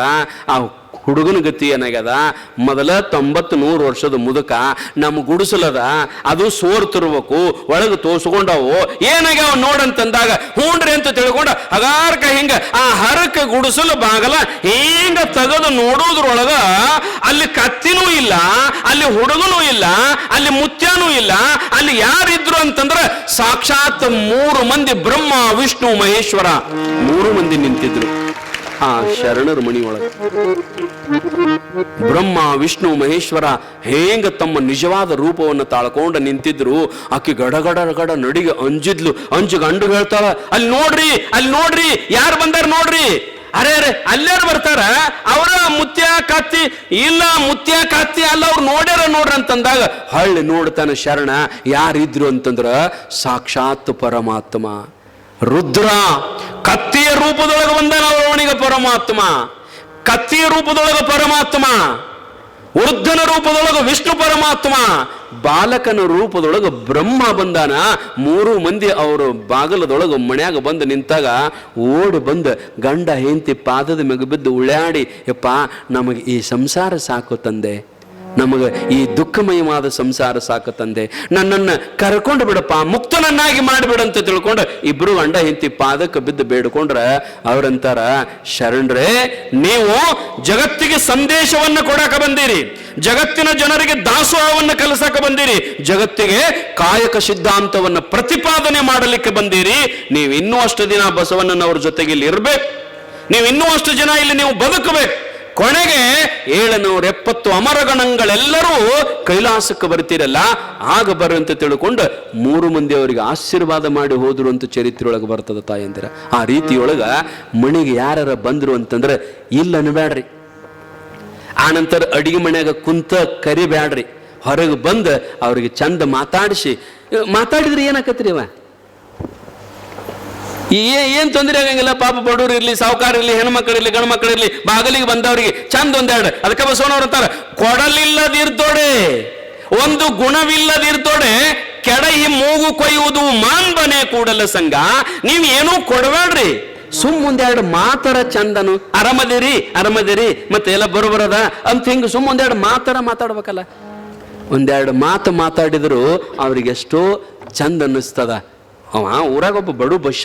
ಆ ಹುಡುಗನ ಗತಿ ಏನಾಗ್ಯದ? ಮೊದಲ ತೊಂಬತ್ತು ನೂರು ವರ್ಷದ ಮುದುಕ ನಮ್ಮ ಗುಡಿಸಲದ ಅದು ಸೋರ್ ತಿರ್ಬೇಕು ಒಳಗೆ ತೋರ್ಸ್ಕೊಂಡವು. ಏನಾಗ್ಯಾವ ನೋಡಂತಂದಾಗ ಹೂಣ್ರಿ ಅಂತ ತಿಳ್ಕೊಂಡು ಹಗಾರ್ಕ ಹಿಂಗ ಆ ಹರಕ ಗುಡಿಸಲು ಬಾಗಲ ಹಿಂಗ ತೆಗೆದು ನೋಡೋದ್ರೊಳಗ ಅಲ್ಲಿ ಕತ್ತಿನೂ ಇಲ್ಲ, ಅಲ್ಲಿ ಹುಡುಗನೂ ಇಲ್ಲ, ಅಲ್ಲಿ ಮುತ್ಯಾನೂ ಇಲ್ಲ, ಅಲ್ಲಿ ಯಾರಿದ್ರು ಅಂತಂದ್ರ ಸಾಕ್ಷಾತ್ ಮೂರು ಮಂದಿ ಬ್ರಹ್ಮ, ವಿಷ್ಣು, ಮಹೇಶ್ವರ. ಮೂರು ಮಂದಿ ನಿಂತಿದ್ರು. ಆ ಶರಣರ ಮಣಿಯೊಳಗೆ. ಬ್ರಹ್ಮ, ವಿಷ್ಣು, ಮಹೇಶ್ವರ ಹೇಂಗ ತಮ್ಮ ನಿಜವಾದ ರೂಪವನ್ನು ತಾಳ್ಕೊಂಡು ನಿಂತಿದ್ರು. ಆಕೆ ಗಡಗಡ ಗಡ ಗಡ ನಡಿಗೆ ಅಂಜಿದ್ಲು. ಅಂಜು ಗಂಡು ಹೇಳ್ತಾಳ ಅಲ್ಲಿ ನೋಡ್ರಿ ಅಲ್ಲಿ ನೋಡ್ರಿ, ಯಾರು ಬಂದಾರ ನೋಡ್ರಿ? ಅರೆ ಅರೆ ಅಲ್ಲಾರು ಬರ್ತಾರ? ಅವರ ಮುತ್ಯ ಕತ್ತಿ, ಇಲ್ಲ ಮುತ್ಯ ಕತ್ತಿ ಅಲ್ಲ, ಅವ್ರು ನೋಡ್ಯಾರ ನೋಡ್ರಿ ಅಂತಂದಾಗ ಹಳ್ಳಿ ನೋಡ್ತಾನೆ ಶರಣ. ಯಾರಿದ್ರು ಅಂತಂದ್ರ ಸಾಕ್ಷಾತ್ ಪರಮಾತ್ಮ. ರುದ್ರ ಕತ್ತಿಯ ರೂಪದೊಳಗೆ ಬಂದಾನ ಅವನಿಗೆ ಪರಮಾತ್ಮ. ಕತ್ತಿಯ ರೂಪದೊಳಗೆ ಪರಮಾತ್ಮ. ವೃದ್ಧನ ರೂಪದೊಳಗೆ ವಿಷ್ಣು ಪರಮಾತ್ಮ. ಬಾಲಕನ ರೂಪದೊಳಗೆ ಬ್ರಹ್ಮ ಬಂದಾನ. ಮೂರು ಮಂದಿ ಅವರು ಬಾಗಲದೊಳಗೆ ಮನ್ಯಾಗ ಬಂದು ನಿಂತಾಗ ಓಡಿ ಬಂದು ಗಂಡ ಹೆಂತಿ ಪಾದದ ಮೆಗ ಬಿದ್ದು ಉಳ್ಯಾಡಿ ಯಪ್ಪ, ನಮಗೆ ಈ ಸಂಸಾರ ಸಾಕು ತಂದೆ. ನಮಗೆ ಈ ದುಃಖಮಯವಾದ ಸಂಸಾರ ಸಾಕು ತಂದೆ. ನನ್ನನ್ನು ಕರ್ಕೊಂಡು ಬಿಡಪ್ಪ, ಮುಕ್ತನನ್ನಾಗಿ ಮಾಡಿಬಿಡಂತ ತಿಳ್ಕೊಂಡು ಇಬ್ರು ಗಂಡ ಹಿಂತಿ ಪಾದಕ್ಕೆ ಬಿದ್ದು ಬೇಡ್ಕೊಂಡ್ರ ಅವ್ರಂತಾರ, ಶರಣರೇ, ನೀವು ಜಗತ್ತಿಗೆ ಸಂದೇಶವನ್ನ ಕೊಡಕ ಬಂದಿರಿ. ಜಗತ್ತಿನ ಜನರಿಗೆ ದಾಸೋಹವನ್ನು ಕಲಿಸಕ ಬಂದಿರಿ. ಜಗತ್ತಿಗೆ ಕಾಯಕ ಸಿದ್ಧಾಂತವನ್ನ ಪ್ರತಿಪಾದನೆ ಮಾಡಲಿಕ್ಕೆ ಬಂದಿರಿ. ನೀವು ಇನ್ನೂ ಅಷ್ಟು ದಿನ ಬಸವಣ್ಣನವ್ರ ಜೊತೆಗೆ ಇಲ್ಲಿ ಇರ್ಬೇಕು. ನೀವು ಇನ್ನೂ ಅಷ್ಟು ಜನ ಇಲ್ಲಿ ನೀವು ಬದುಕಬೇಕು. ಕೊನೆಗೆ ಏಳುನೂರ ಎಪ್ಪತ್ತು ಅಮರಗಣಗಳೆಲ್ಲರೂ ಕೈಲಾಸಕ್ಕೆ ಬರ್ತೀರಲ್ಲ, ಆಗ ಬರುವಂತ ತಿಳ್ಕೊಂಡು ಮೂರು ಮಂದಿ ಅವರಿಗೆ ಆಶೀರ್ವಾದ ಮಾಡಿ ಹೋದ್ರು ಅಂತ ಚರಿತ್ರೆ ಒಳಗ ಬರ್ತದ ತಾಯಂದಿರ. ಆ ರೀತಿಯೊಳಗ ಮಣಿಗೆ ಯಾರ ಬಂದ್ರು ಅಂತಂದ್ರೆ, ಇಲ್ಲ ಅನ್ಬೇಡ್ರಿ ಆನಂತರ ಅಡಿಗೆ ಮನೆಯಾಗ ಕುಂತ ಕರಿಬ್ಯಾಡ್ರಿ. ಹೊರಗೆ ಬಂದು ಅವ್ರಿಗೆ ಚಂದ ಮಾತಾಡಿಸಿ, ಮಾತಾಡಿದ್ರೆ ಏನಾಕತ್ರಿ ಅವ? ಏನ್ ತೊಂದರೆ ಆಗಂಗಿಲ್ಲ. ಪಾಪ ಬಡವರು ಇರ್ಲಿ, ಸಾವುಕಾರ ಇರ್ಲಿ, ಹೆಣ್ಮಕ್ಳು ಇರ್ಲಿ ಬಾಗಲಿಗೆ ಬಂದವರಿಗೆ ಚಂದ ಒಂದೆರಡು. ಅದಕ್ಕೆ ಬಸವನವ್ರು ಅಂತಾರ, ಕೊಡಲಿಲ್ಲದಿರ್ತೋಡೆ, ಒಂದು ಗುಣವಿಲ್ಲದಿರ್ತೋಡೆ ಕೆಡಹಿ ಮೂಗು ಕೊಯ್ಯುವುದು ಮಾನ್ಬನೆ ಕೂಡಲ ಸಂಘ. ನೀವ್ ಏನೂ ಕೊಡಬೇಡ್ರಿ. ಸುಮ್ ಒಂದೆರಡು ಮಾತರ ಚಂದನು. ಅರಮದಿರಿ ಅರಮದಿರಿ, ಮತ್ತೆ ಎಲ್ಲ ಬರೋಬರದ ಅಂತ ಹಿಂಗ ಸುಮ್ ಒಂದೆರಡು ಮಾತರ ಮಾತಾಡ್ಬೇಕಲ್ಲ. ಒಂದೆರಡು ಮಾತು ಮಾತಾಡಿದ್ರು ಅವ್ರಿಗೆ ಎಷ್ಟೋ ಚಂದ ಅನ್ನಿಸ್ತದ. ಅವ ಊರಾಗ ಒಬ್ಬ ಬಡು ಬಸ್ಸ